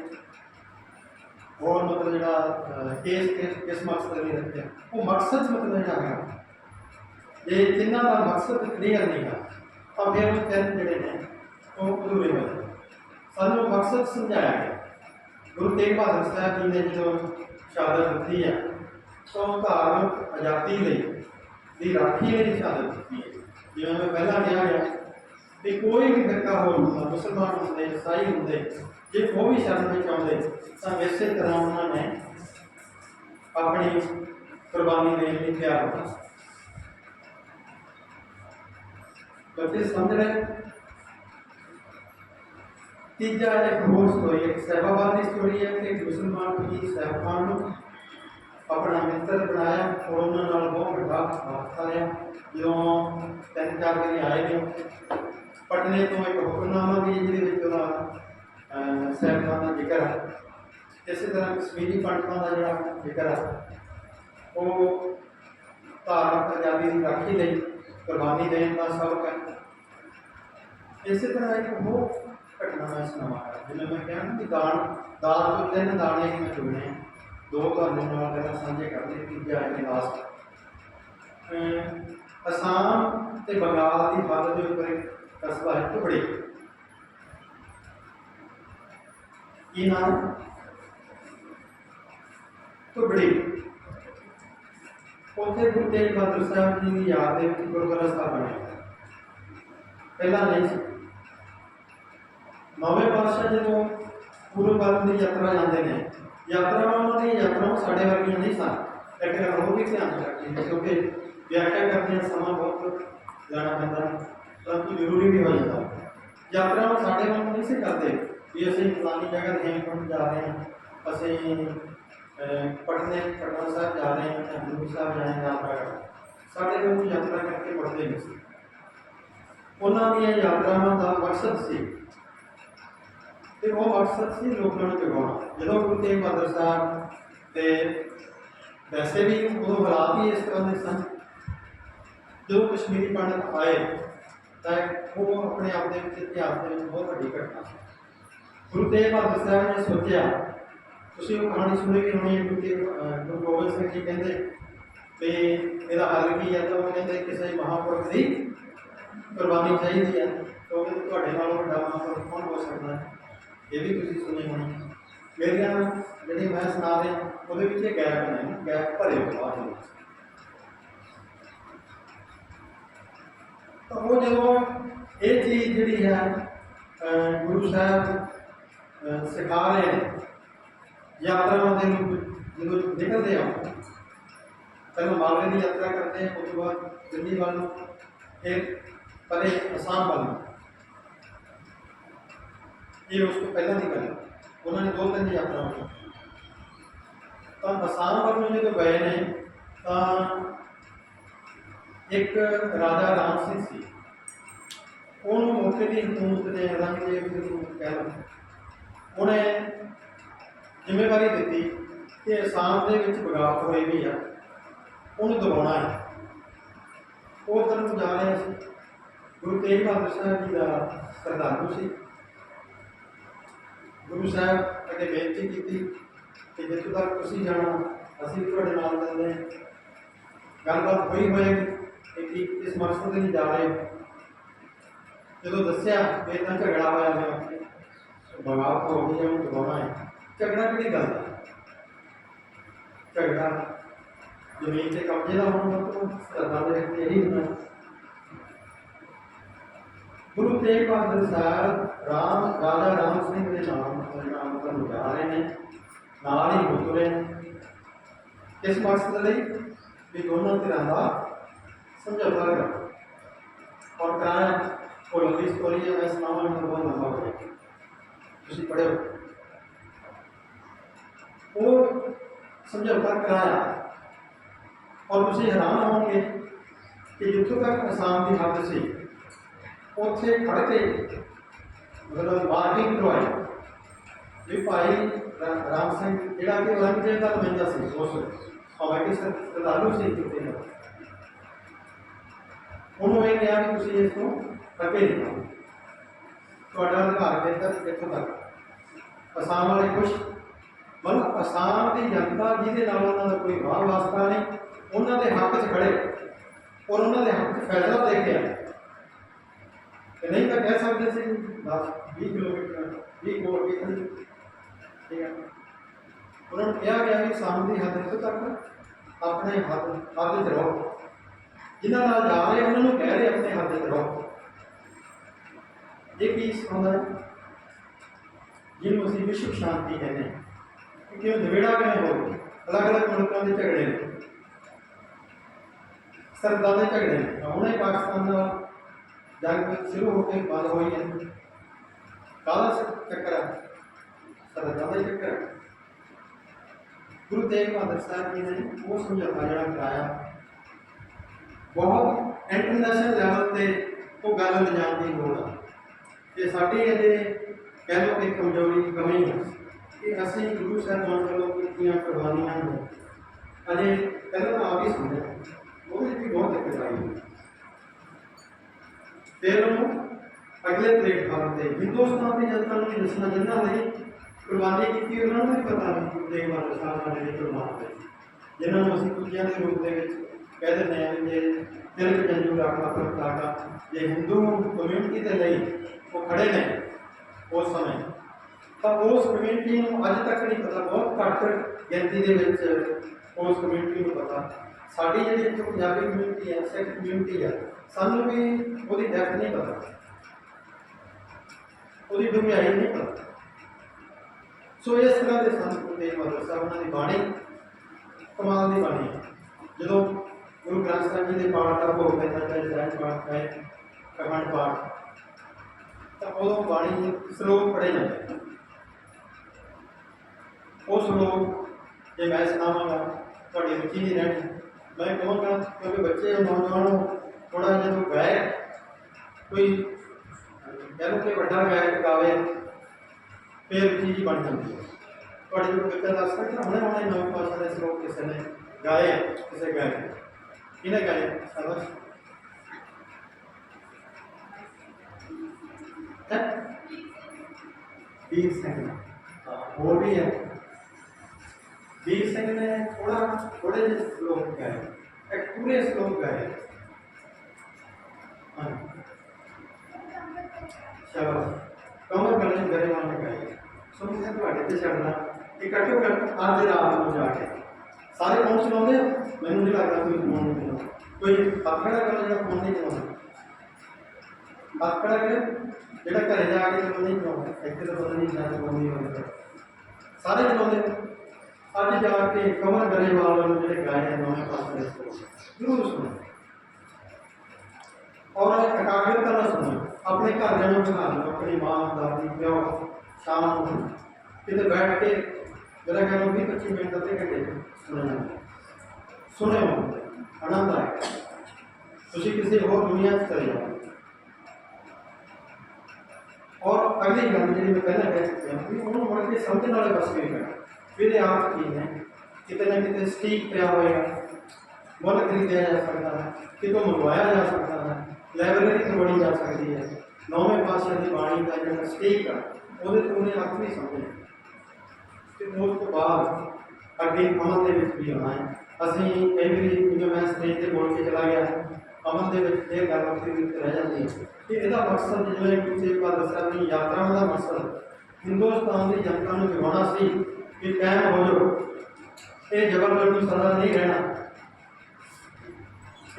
ਹੈ। ਹੋਰ ਮਤਲਬ ਜਿਹੜਾ ਅਹ, ਕੇਸ ਕਿਸ ਮਕਸਦ ਲਈ ਰੱਖਿਆ। ਉਹ ਮਕਸਦ ਮਤਲਬ ਜਿਹੜਾ ਹੈ ਜੇ ਜਿਨ੍ਹਾਂ ਦਾ ਮਕਸਦ ਕਲੀਅਰ ਨਹੀਂ ਹੈ ਤਾਂ ਫਿਰ ਉਹ ਤਿੰਨ ਜਿਹੜੇ ਨੇ ਉਹ ਅਧੂਰੇ ਹੋ ਸਾਨੂੰ ਮਕਸਦ ਸਮਝਾਇਆ ਗਿਆ। ਗੁਰੂ ਤੇਗ ਬਹਾਦਰ ਸਾਹਿਬ ਜੀ ਨੇ ਜਦੋਂ ਸ਼ਹਾਦਤ ਦਿੱਤੀ ਹੈ ਤਾਂ ਧਾਰਮਿਕ ਆਜ਼ਾਦੀ ਲਈ ਦੀ ਰਾਖੀ ਲਈ ਸ਼ਹਾਦਤ ਦਿੱਤੀ ਹੈ ਜਿਵੇਂ ਮੈਂ ਪਹਿਲਾਂ ਕਿਹਾ ਗਿਆ ਕਿ ਕੋਈ ਵੀ ਫਿਰਕਾ ਹੋਰ ਹੁੰਦਾ ਮੁਸਲਮਾਨ ਹੁੰਦੇ ਈਸਾਈ ਹੁੰਦੇ ਜੇ ਉਹ ਵੀ ਸ਼ਰਨ ਵਿੱਚ ਆਉਂਦੇ ਤਾਂ ਇਸੇ ਤਰ੍ਹਾਂ ਉਹਨਾਂ ਨੇ ਆਪਣੀ ਕੁਰਬਾਨੀ ਦੇਣ ਲਈ ਤਿਆਰ ਹੋਣਾ ਬੱਚੇ ਸਮਝ ਰਹੇ? ਤੀਜਾ ਇੱਕ ਹੋਰ ਸਟੋਰੀ ਇੱਕ ਸਹਿਬਾਬਾਦ ਦੀ ਸਟੋਰੀ ਹੈ ਕਿ ਮੁਸਲਮਾਨ ਫਕੀਰ ਸਾਹਿਬਾਨ ਨੂੰ ਆਪਣਾ ਮਿੱਤਰ ਬਣਾਇਆ, ਔਰ ਉਹਨਾਂ ਨਾਲ ਬਹੁਤ ਵੱਡਾ ਹਾਦਸਾ ਰਿਹਾ। ਜਦੋਂ ਤਿੰਨ ਚਾਰ ਦਿਨ ਆਏ ਨੇ, ਪਟਨੇ ਤੋਂ ਇੱਕ ਹੁਕਮਨਾਮਾ ਵੀ ਜਿਹਦੇ ਵਿੱਚ ਉਹਦਾ ਸਾਹਿਬਾਨ ਦਾ ਜ਼ਿਕਰ ਹੈ। ਇਸੇ ਤਰ੍ਹਾਂ ਕਸ਼ਮੀਰੀ ਪੰਡਤਾਂ ਦਾ ਜਿਹੜਾ ਜ਼ਿਕਰ ਹੈ, ਉਹ ਧਾਰਮਿਕ ਆਜ਼ਾਦੀ ਦੀ ਰਾਖੀ ਲਈ, ਕੁਰਬਾਨੀ ਦੇਣ ਦਾ ਸਬਕ ਹੈ। ਇਸੇ ਤਰ੍ਹਾਂ ਇੱਕ ਹੋਰ ਘਟਨਾ ਮੈਂ ਸੁਣਾਵਾਂਗਾ ਜਿਵੇਂ ਮੈਂ ਕਿਹਾ ਨਾ ਕਿ ਦਾਨ ਦਾਨ ਤੋਂ ਤਿੰਨ ਦਾਣੇ ਹੀ ਮੈਂ ਦੋ ਤੁਹਾਡੇ ਨਾਲ ਪਹਿਲਾਂ ਸਾਂਝੇ ਕਰਦੇ, ਤੀਜਾ ਹੈ ਲਾਸਟ ਅਸਾਮ ਤੇ ਬੰਗਾਲ ਦੀ ਹੱਦ ਦੇ ਉੱਪਰ ਇੱਕ ਕਸਬਾ ਹੈ ਟੁਕੜੀ ਕੀ ਨਾਮ? ਟੁਕੜੀ ਉੱਥੇ ਗੁਰੂ ਤੇਗ ਬਹਾਦਰ ਸਾਹਿਬ ਜੀ ਦੀ ਯਾਦ ਦੇ ਵਿੱਚ ਗੁਰਦੁਆਰਾ ਸਾਹਿਬ ਬਣਿਆ ਪਹਿਲਾਂ ਨਹੀਂ ਸੀ। ਨਵੇਂ ਪਾਤਸ਼ਾਹ ਜਦੋਂ ਗੁਰੂ ਘਰ ਦੀ ਯਾਤਰਾ ਜਾਂਦੇ ਨੇ ਯਾਤਰਾਵਾਂ ਉਹਨਾਂ ਦੀ ਯਾਤਰਾਵਾਂ ਸਾਡੇ ਵਰਗੀਆਂ ਨਹੀਂ ਸਨ। ਇੱਕ ਗੱਲ ਹੋਰ ਵੀ ਧਿਆਨ ਰੱਖਣੀ ਕਿਉਂਕਿ ਵਿਆਖਿਆ ਕਰਦੇ ਸਮਾਂ ਬਹੁਤ ਜਾਣਾ ਪੈਂਦਾ ਹੈ, ਪਰੰਤੂ ਜ਼ਰੂਰੀ ਵੀ ਹੋ ਜਾਂਦਾ। ਯਾਤਰਾਵਾਂ ਸਾਡੇ ਵਾਂਗ ਨਹੀਂ ਸੀ ਕਰਦੇ। ਵੀ ਅਸੀਂ ਫਲਾਨੀ ਜਗ੍ਹਾ ਹੇਮਕੁੰਟ ਜਾ ਰਹੇ ਹਾਂ। ਅਸੀਂ ਅਹ, ਪਟਨੇ ਪਟਨਾ ਸਾਹਿਬ ਜਾ ਰਹੇ ਹਾਂ ਜਾਂ ਗੁਰੂ ਸਾਹਿਬ ਜਾ ਰਹੇ ਹਾਂ ਯਾਤਰਾ ਸਾਡੇ ਲੋਕ ਯਾਤਰਾ ਕਰਕੇ ਮੁੜਦੇ ਨਹੀਂ ਸੀ। ਉਹਨਾਂ ਦੀਆਂ ਯਾਤਰਾਵਾਂ ਦਾ ਮਕਸਦ ਸੀ ਤੇ ਉਹ ਮਕਸਦ ਸੀ ਲੋਕਾਂ ਨੂੰ ਜਗਾਉਣਾ। ਜਦੋਂ ਗੁਰੂ ਤੇਗ ਬਹਾਦਰ ਸਾਹਿਬ ਤੇ ਵੈਸੇ ਵੀ ਉਦੋਂ ਹਾਲਾਤ ਹੀ ਇਸ ਤਰ੍ਹਾਂ ਦੇ ਸਨ। ਜਦੋਂ ਕਸ਼ਮੀਰੀ ਪੰਡਤ ਆਏ ਤਾਂ ਉਹ ਆਪਣੇ ਆਪ ਦੇ ਵਿੱਚ ਇਤਿਹਾਸ ਦੇ ਵਿੱਚ ਬਹੁਤ ਵੱਡੀ ਘਟਨਾ ਸੀ। ਗੁਰੂ ਤੇਗ ਬਹਾਦਰ ਸਾਹਿਬ ਨੇ ਸੋਚਿਆ, ਤੁਸੀਂ ਉਹ ਕਹਾਣੀ ਸੁਣੀ ਵੀ ਹੋਣੀ ਹੈ ਗੁਰੂ ਗੋਬਿੰਦ ਸਿੰਘ ਜੀ ਕਹਿੰਦੇ ਵੀ ਇਹਦਾ ਹੱਲ ਕੀ ਹੈ, ਤਾਂ ਉਹ ਕਹਿੰਦੇ ਕਿਸੇ ਮਹਾਪੁਰਖ ਦੀ ਕੁਰਬਾਨੀ ਚਾਹੀਦੀ ਹੈ, ਤਾਂ ਤੁਹਾਡੇ ਨਾਲੋਂ ਵੱਡਾ ਮਹਾਪੁਰਖ ਕੌਣ ਹੋ ਸਕਦਾ ਹੈ? ਇਹ ਵੀ ਤੁਸੀਂ ਸੁਣੀ ਹੋਣੀ ਮੇਰੀਆਂ ਜਿਹੜੀ ਮੈਂ ਸੁਣਾ ਰਿਹਾ, ਉਹਦੇ ਵਿੱਚ ਇਹ ਗੈਪ ਨੇ, ਗੈਪ ਭਰੇ ਹੋ ਬਾਅਦ ਤਾਂ ਉਹ ਜਦੋਂ ਇਹ ਚੀਜ਼ ਜਿਹੜੀ ਹੈ ਗੁਰੂ ਸਾਹਿਬ ਸਿਖਾ ਰਹੇ ਨੇ। ਯਾਤਰਾਵਾਂ ਦੇ ਜਦੋਂ ਨਿਕਲਦੇ ਆ, ਪਹਿਲਾਂ ਮਾਲਵੇ ਦੀ ਯਾਤਰਾ ਕਰਦੇ ਆ, ਉਸ ਤੋਂ ਬਾਅਦ ਦਿੱਲੀ ਵੱਲ ਨੂੰ, ਫਿਰ ਪਰੇ ਅਸਾਮ ਵੱਲ ਨੂੰ। ਇਹ ਉਸ ਤੋਂ ਪਹਿਲਾਂ ਦੀ ਗੱਲ ਉਹਨਾਂ ਨੇ ਦੋ ਤਿੰਨ ਯਾਤਰਾਵਾਂ ਕੀਤੀਆਂ। ਤਾਂ ਅਸਾਮ ਵੱਲ ਨੂੰ ਜਦੋਂ ਗਏ ਨੇ, ਤਾਂ ਇੱਕ ਰਾਜਾ ਰਾਮ ਸਿੰਘ ਸੀ। ਉਹਨੂੰ ਮੌਕੇ ਦੀ ਹਕੂਮਤ ਨੇ ਰੰਗਦੇਵ ਜੀ ਨੂੰ ਕਹਿ ਲਓ ਉਹਨੇ ਜ਼ਿੰਮੇਵਾਰੀ ਦਿੱਤੀ ਕਿ ਅਸਾਮ ਦੇ ਵਿੱਚ ਬਗਾਵਤ ਹੋਈ ਵੀ ਆ, ਉਹਨੂੰ ਦਬਾਉਣਾ ਹੈ। ਉਹ ਤਰ੍ਹਾਂ ਜਾ ਰਹੇ ਸੀ। ਗੁਰੂ ਤੇਗ ਬਹਾਦਰ ਸਾਹਿਬ ਜੀ ਦਾ ਸਰਦਾਰੂ ਸੀ। ਗੁਰੂ ਸਾਹਿਬ ਅੱਗੇ ਬੇਨਤੀ ਕੀਤੀ ਕਿ ਜਿੱਥੋਂ ਤੱਕ ਤੁਸੀਂ ਜਾਣਾ, ਅਸੀਂ ਤੁਹਾਡੇ ਨਾਲ ਚੱਲਦੇ ਹਾਂ। ਗੱਲਬਾਤ ਹੋਈ ਹੋਏਗੀ ਕਿ ਕੀ ਇਸ ਮਕਸਦ ਦੇ ਲਈ ਜਾ ਰਹੇ। ਜਦੋਂ ਦੱਸਿਆ ਵੀ ਤਾਂ ਝਗੜਾ ਹੋਇਆ ਹੈ ਉੱਥੇ ਬਗਾਵਤ ਹੋ ਗਈ ਹੈ ਉਹ ਦਬਾਉਣਾ ਹੈ ਝਗੜਾ ਕਿਹੜੀ ਗੱਲ ਦਾ ਝਗੜਾ ਜ਼ਮੀਨ ਤੇ ਕਬਜ਼ੇ ਦਾ ਹੋਣ ਮਤਲਬ ਸਰਦਾਰ ਦੇ ਵਿੱਚ ਇਹੀ ਹੁੰਦਾ ਗੁਰੂ ਤੇਗ ਬਹਾਦਰ ਸਾਹਿਬ ਰਾਮ ਰਾਜਾ ਰਾਮ ਸਿੰਘ ਦੇ ਨਾਮ ਨਾਮ ਤੋਂ ਜਾ ਰਹੇ ਨੇ ਨਾਲ ਹੀ ਹੋ ਤੁਰੇ ਨੇ ਕਿਸ ਮਕਸਦ ਲਈ ਵੀ ਦੋਨਾਂ ਧਿਰਾਂ ਦਾ ਸਮਝੌਤਾ ਕਰੋ ਔਰ ਕਰਾਇਆ ਉਹ ਲੰਬੀ ਸਟੋਰੀ ਹੈ ਮੈਂ ਸੁਣਾਵਾਂਗਾ ਤਾਂ ਬਹੁਤ ਲੰਬਾ ਹੋ ਜਾਏਗਾ ਤੁਸੀਂ ਪੜ੍ਹੋ ਉਹ ਸਮਝੌਤਾ ਕਰਾਇਆ ਔਰ ਤੁਸੀਂ ਹੈਰਾਨ ਹੋਵੋਗੇ ਕਿ ਜਿੱਥੋਂ ਤੱਕ ਅਸਾਮ ਦੀ ਹੱਦ ਸੀ, ਉੱਥੇ ਖੜ ਕੇ ਮਤਲਬ ਮਾਰਕਿੰਗ ਕਰਵਾਈ। ਵੀ ਭਾਈ ਰਾ- ਰਾਮ ਸਿੰਘ, ਜਿਹੜਾ ਕਿ ਔਰੰਗਜ਼ੇਬ ਦਾ ਨੁਮਾਇੰਦਾ ਸੀ, ਉਸ ਵੇਲੇ। ਭਾਵੇਂ ਕਿ ਸਰ- ਸਰਦਾਰੂ ਸੀ ਕਿਤੇ ਨਾ ਉਹਨੂੰ ਇਹ ਕਿਹਾ ਕਿ ਤੁਸੀਂ ਇਸ ਨੂੰ ਅੱਗੇ ਨਹੀਂ ਜਾਓ ਤੁਹਾਡਾ ਅਧਿਕਾਰ ਖੇਤਰ ਇੱਥੋਂ ਤੱਕ ਅਸਾਮ ਵਾਲੇ ਕੁਛ, ਮਤਲਬ ਅਸਾਮ ਦੀ ਜਨਤਾ ਜਿਹਦੇ ਨਾਲ ਉਹਨਾਂ ਦਾ ਕੋਈ ਵਾਹ ਵਾਸਤਾ ਨਹੀਂ, ਉਹਨਾਂ ਦੇ ਹੱਕ 'ਚ ਖੜੇ ਔਰ ਉਹਨਾਂ ਦੇ ਹੱਕ 'ਚ ਫੈਸਲਾ ਦੇ ਕੇ ਆਏ। ਤੇ ਨਹੀਂ ਤਾਂ ਕਹਿ ਸਕਦੇ ਸੀ ਬਸ 20 ਕਿਲੋਮੀਟਰ 20 ਕੋਲ ਵੀ ਖੜੀ ਠੀਕ ਹੈ। ਉਹਨਾਂ ਨੂੰ ਕਿਹਾ ਗਿਆ ਕਿ ਅਸਾਮ ਦੀ ਹੱਦ ਇੱਥੋਂ ਤੱਕ, ਆਪਣੇ ਹੱਦ ਹੱਦ 'ਚ ਰਹੋ। ਜਿਨ੍ਹਾਂ ਨਾਲ ਜਾ ਰਹੇ ਉਹਨਾਂ ਨੂੰ ਕਹਿ ਰਹੇ ਆਪਣੇ ਹੱਦ 'ਚ ਰਹੋ। ਇਹ ਕੀ ਸਿਖਾਉਂਦਾ ਹੈ? ਜਿਹਨੂੰ ਅਸੀਂ ਵਿਸ਼ਵ ਸ਼ਾਂਤੀ ਕਹਿੰਦੇ ਹਾਂ। ਕਿ ਕਿਉਂ ਨਿਬੇੜਾ ਕਿਵੇਂ ਹੋ ਅਲੱਗ-ਅਲੱਗ ਮੁਲਕਾਂ ਦੇ ਝਗੜੇ ਨੇ। ਸਰਦਾਂ ਦੇ ਝਗੜੇ ਨੇ। ਹੁਣੇ ਪਾਕਿਸਤਾਨ ਨਾਲ ਜੰਗ ਸ਼ੁਰੂ ਹੋ ਕੇ ਬੰਦ ਹੋਈ ਹੈ। ਕਾਹਦਾ ਚੱਕਰ ਹੈ ਸਰਦਾਂ ਦਾ ਚੱਕਰ ਹੈ ਗੁਰੂ ਤੇਗ ਬਹਾਦਰ ਸਾਹਿਬ ਜੀ ਨੇ ਉਹ ਸਮਝੌਤਾ ਜਿਹੜਾ ਕਰਾਇਆ, ਬਹੁਤ ਇੰਟਰਨੈਸ਼ਨਲ ਲੈਵਲ ਤੇ ਉਹ ਗੱਲ ਲਿਜਾਣ ਦੀ ਲੋੜ ਆ। ਤੇ ਸਾਡੀ ਇਹਦੇ ਕਹਿ ਲਓ ਕਿ ਕਮਜ਼ੋਰੀ ਕਮੀ ਹੈ ਕਿ ਅਸੀਂ ਗੁਰੂ ਸਾਹਿਬਾਨ ਵੱਲੋਂ ਕੀਤੀਆਂ ਕੁਰਬਾਨੀਆਂ ਨੂੰ ਅਜੇ ਪਹਿਲਾਂ ਤਾਂ ਆਪ ਹੀ ਸਮਝਿਆ ਉਹਦੇ 'ਚ ਵੀ ਬਹੁਤ ਦਿੱਕਤ ਆਈ ਹੈ ਫਿਰ ਉਹਨੂੰ ਅਗਲੇ ਪਲੇਟਫਾਰਮ ਤੇ ਹਿੰਦੁਸਤਾਨ ਦੀ ਜਨਤਾ ਨੂੰ ਵੀ ਦੱਸਣਾ ਜਿਨ੍ਹਾਂ ਲਈ ਕੁਰਬਾਨੀ ਕੀਤੀ ਉਹਨਾਂ ਨੂੰ ਵੀ ਪਤਾ ਨਹੀਂ ਗੁਰੂ ਤੇਗ ਬਹਾਦਰ ਸਾਹਿਬ ਸਾਡੇ ਲਈ ਕੁਰਬਾਨ ਹੋਏ ਜਿਨ੍ਹਾਂ ਨੂੰ ਅਸੀਂ ਕੁੱਤਿਆਂ ਦੇ ਰੂਪ ਦੇ ਵਿੱਚ ਕਹਿ ਦਿੰਦੇ ਹਾਂ ਵੀ ਜੇ ਤਿਲਕ ਜੰਜੂ ਰਾਖਾ ਪ੍ਰਤਾਗਾ ਜੇ ਹਿੰਦੂ ਕਮਿਊਨਿਟੀ ਦੇ ਲਈ ਉਹ ਖੜੇ ਨੇ ਉਸ ਸਮੇਂ। ਤਾਂ ਉਸ ਕਮਿਊਨਿਟੀ ਨੂੰ ਅੱਜ ਤੱਕ ਨਹੀਂ ਪਤਾ, ਬਹੁਤ ਘੱਟ ਗਿਣਤੀ ਦੇ ਵਿੱਚ ਉਸ ਕਮਿਊਨਿਟੀ ਨੂੰ ਪਤਾ। ਸਾਡੀ ਜਿਹੜੀ ਇੱਥੇ ਪੰਜਾਬੀ ਕਮਿਊਨਿਟੀ ਹੈ, ਸਿੱਖ ਕਮਿਊਨਿਟੀ ਹੈ, ਸਾਨੂੰ ਵੀ ਉਹਦੀ ਡੈਪਥ ਨਹੀਂ ਪਤਾ। ਉਹਦੀ ਡੂੰਘਾਈ ਨਹੀਂ ਪਤਾ। ਸੋ ਇਸ ਤਰ੍ਹਾਂ ਦੇ ਸੰਤ ਗੁਰੂ ਤੇਗ ਬਹਾਦਰ ਸਾਹਿਬ, ਉਹਨਾਂ ਦੀ ਬਾਣੀ ਕਮਾਲ ਦੀ ਬਾਣੀ ਹੈ। ਜਦੋਂ ਗੁਰੂ ਗ੍ਰੰਥ ਸਾਹਿਬ ਜੀ ਦੇ ਪਾਠ ਦਾ ਭੋਗ ਪੈਂਦਾ ਚਾਹੇ ਸਹਿਜ ਪਾਠ ਹੈ ਕਮੰਡ ਪਾਠ ਤਾਂ ਉਦੋਂ ਬਾਣੀ ਸ਼ਲੋਕ ਪੜ੍ਹੇ ਜਾਂਦੇ ਉਹ ਸ਼ਲੋਕ ਜੇ ਮੈਂ ਸੁਣਾਵਾਂਗਾ, ਤੁਹਾਡੀ ਰੁਚੀ ਨਹੀਂ ਰਹਿਣੀ। ਮੈਂ ਕਹਾਂਗਾ, ਕਿਉਂਕਿ ਬੱਚੇ ਨੌਜਵਾਨ ਥੋੜਾ ਜਦੋਂ ਗਾਏ ਕੋਈ ਕਹਿ ਲਓ ਕਿ ਵੱਡਾ ਗਾਇਕ ਗਾਵੇ ਫਿਰ ਰੁਚੀ ਜੀ ਬਣ ਜਾਂਦੀ ਹੈ। ਤੁਹਾਡੇ ਕੋਲ ਬੱਚਾ ਦੱਸ ਸਕਦਾ ਹੁਣੇ ਹੁਣੇ ਨਵੀਂ ਭਾਸ਼ਾ ਸ਼ਲੋਕ ਕਿਸੇ ਨੇ ਗਾਏ ਕਿਸੇ ਗਾਏ ਕਿਹਨੇ ਗਾਏ? ਸਾਬਸ ਹੈ ਵੀਰ ਸਿੰਘ ਹਾਂ, ਹੋਰ ਵੀ ਹੈ ਵੀਰ ਸਿੰਘ ਨੇ ਥੋੜਾ ਥੋੜੇ ਜਿਹੇ ਸ਼ਲੋਕ ਗਾਏ ਇੱਕ ਪੂਰੇ ਸ਼ਲੋਕ ਗਾਏ ਹਾਂ ਸ਼ਾਬਾਸ਼ ਕਮਰ ਬਣੇ ਗਰੇਵਾਨ ਨੇ ਗਾਏ ਸੋ ਮੈਂ ਤੁਹਾਡੇ ਤੇ ਛੱਡਣਾ ਕਿ ਘੱਟੋ ਘੱਟ ਅੱਜ ਰਾਤ ਨੂੰ ਜਾ ਕੇ ਸਾਰੇ ਫੋਨ ਚਲਾਉਂਦੇ ਆ ਮੈਨੂੰ ਨਹੀਂ ਲੱਗਦਾ ਕੋਈ ਫੋਨ ਨਹੀਂ ਚਲਾਉਂਦਾ ਕੋਈ ਆਪਣਾ ਕਰ ਜਿਹੜਾ ਫੋਨ ਨਹੀਂ ਚਲਾਉਂਦਾ ਆਪਣਾ ਕਰ ਜਿਹੜਾ ਘਰੇ ਜਾ ਕੇ ਚਲਾਉਂਦਾ ਨਹੀਂ ਚਲਾਉਂਦਾ ਇੱਥੇ ਤਾਂ ਪਤਾ ਨਹੀਂ ਜਾਂ ਚਲਾਉਂਦੀ ਹੋਵੇ ਸਾਰੇ ਚਲਾਉਂਦੇ ਅੱਜ ਜਾ ਕੇ ਕਮਰ ਗਰੇਵਾਲ ਨੂੰ ਜਿਹੜੇ ਗਾਏ ਆ, ਨਵੇਂ ਪਾਸੇ ਜ਼ਰੂਰ ਸੁਣੋ। ਔਰ ਇਕਾਗਰਤਾ ਨਾਲ ਸੁਣੋ। ਆਪਣੇ ਘਰਦਿਆਂ ਨੂੰ ਬਣਾ ਲਓ, ਆਪਣੀ ਮਾਂ, ਦਾਦੀ, ਪਿਓ, ਸ਼ਾਮ ਨੂੰ। ਕਿਤੇ ਬੈਠ ਕੇ ਜਿਹੜਾ ਕਹਿੰਦਾ ਵੀ 25 ਮਿੰਟ, ਅੱਧੇ ਘੰਟੇ ਸੁਣਨਾ ਸੁਣਿਓ, ਆਨੰਦ ਆਏ ਤੁਸੀਂ ਕਿਸੇ ਹੋਰ ਦੁਨੀਆ 'ਚ ਚਲੇ ਜਾਓ। ਔਰ ਅਗਲੀ ਗੱਲ ਜਿਹੜੀ ਮੈਂ ਪਹਿਲਾਂ ਕਹਿ ਚੁੱਕਿਆ ਵੀ ਉਹਨੂੰ ਮੁੜ ਕੇ ਸਮਝਣ ਵਾਲੇ ਬਸ ਵੀ ਕਰਨਾ ਵੀ ਇਹਦੇ ਆਪ ਕੀ ਨੇ, ਕਿਤੇ ਨਾ ਕਿਤੇ ਸਟੀਕ ਪਿਆ ਹੋਇਆ, ਮੁੱਲ ਖਰੀਦਿਆ ਜਾ ਸਕਦਾ ਹੈ, ਕਿਤੋਂ ਮੰਗਵਾਇਆ ਜਾ ਸਕਦਾ ਹੈ, ਲਾਇਬ੍ਰੇਰੀ ਕਰਵਾਈ ਜਾ ਸਕਦੀ ਹੈ, ਨੌਵੇਂ ਪਾਸੇ ਦੀ ਬਾਣੀ ਦਾ ਜਿਹੜਾ ਸਟੀਕ ਆ, ਉਹਦੇ ਤੋਂ ਉਹਨੇ ਅਰਥ ਨਹੀਂ ਸਮਝਿਆ। ਤੇ ਉਸ ਤੋਂ ਬਾਅਦ ਅੱਗੇ ਅਮਨ ਦੇ ਵਿੱਚ ਵੀ ਆਉਣਾ ਹੈ। ਅਸੀਂ ਕਈ ਵਾਰੀ ਜਦੋਂ ਮੈਂ ਸਟੇਜ ਤੇ ਬੋਲ ਕੇ ਚਲਾ ਗਿਆ ਅਮਨ ਦੇ ਵਿੱਚ ਇਹ ਗੱਲ ਉੱਥੇ ਵੀ ਰਹਿ ਜਾਂਦੀ ਹੈ ਇਹਦਾ ਮਕਸਦ ਜਿਵੇਂ ਕਿਸੇ ਬਾਦ ਦੱਸਿਆ ਵੀ ਯਾਤਰਾਵਾਂ ਦਾ ਮਕਸਦ ਹਿੰਦੁਸਤਾਨ ਦੀ ਜਨਤਾ ਨੂੰ ਜਗਾਉਣਾ ਸੀ ਕਿ ਕਾਇਮ ਹੋ ਜਾਓ। ਇਹ ਜਬਰ ਜ਼ਬਰਦਸਤੀ ਸਦਾ ਨਹੀਂ ਰਹਿਣਾ।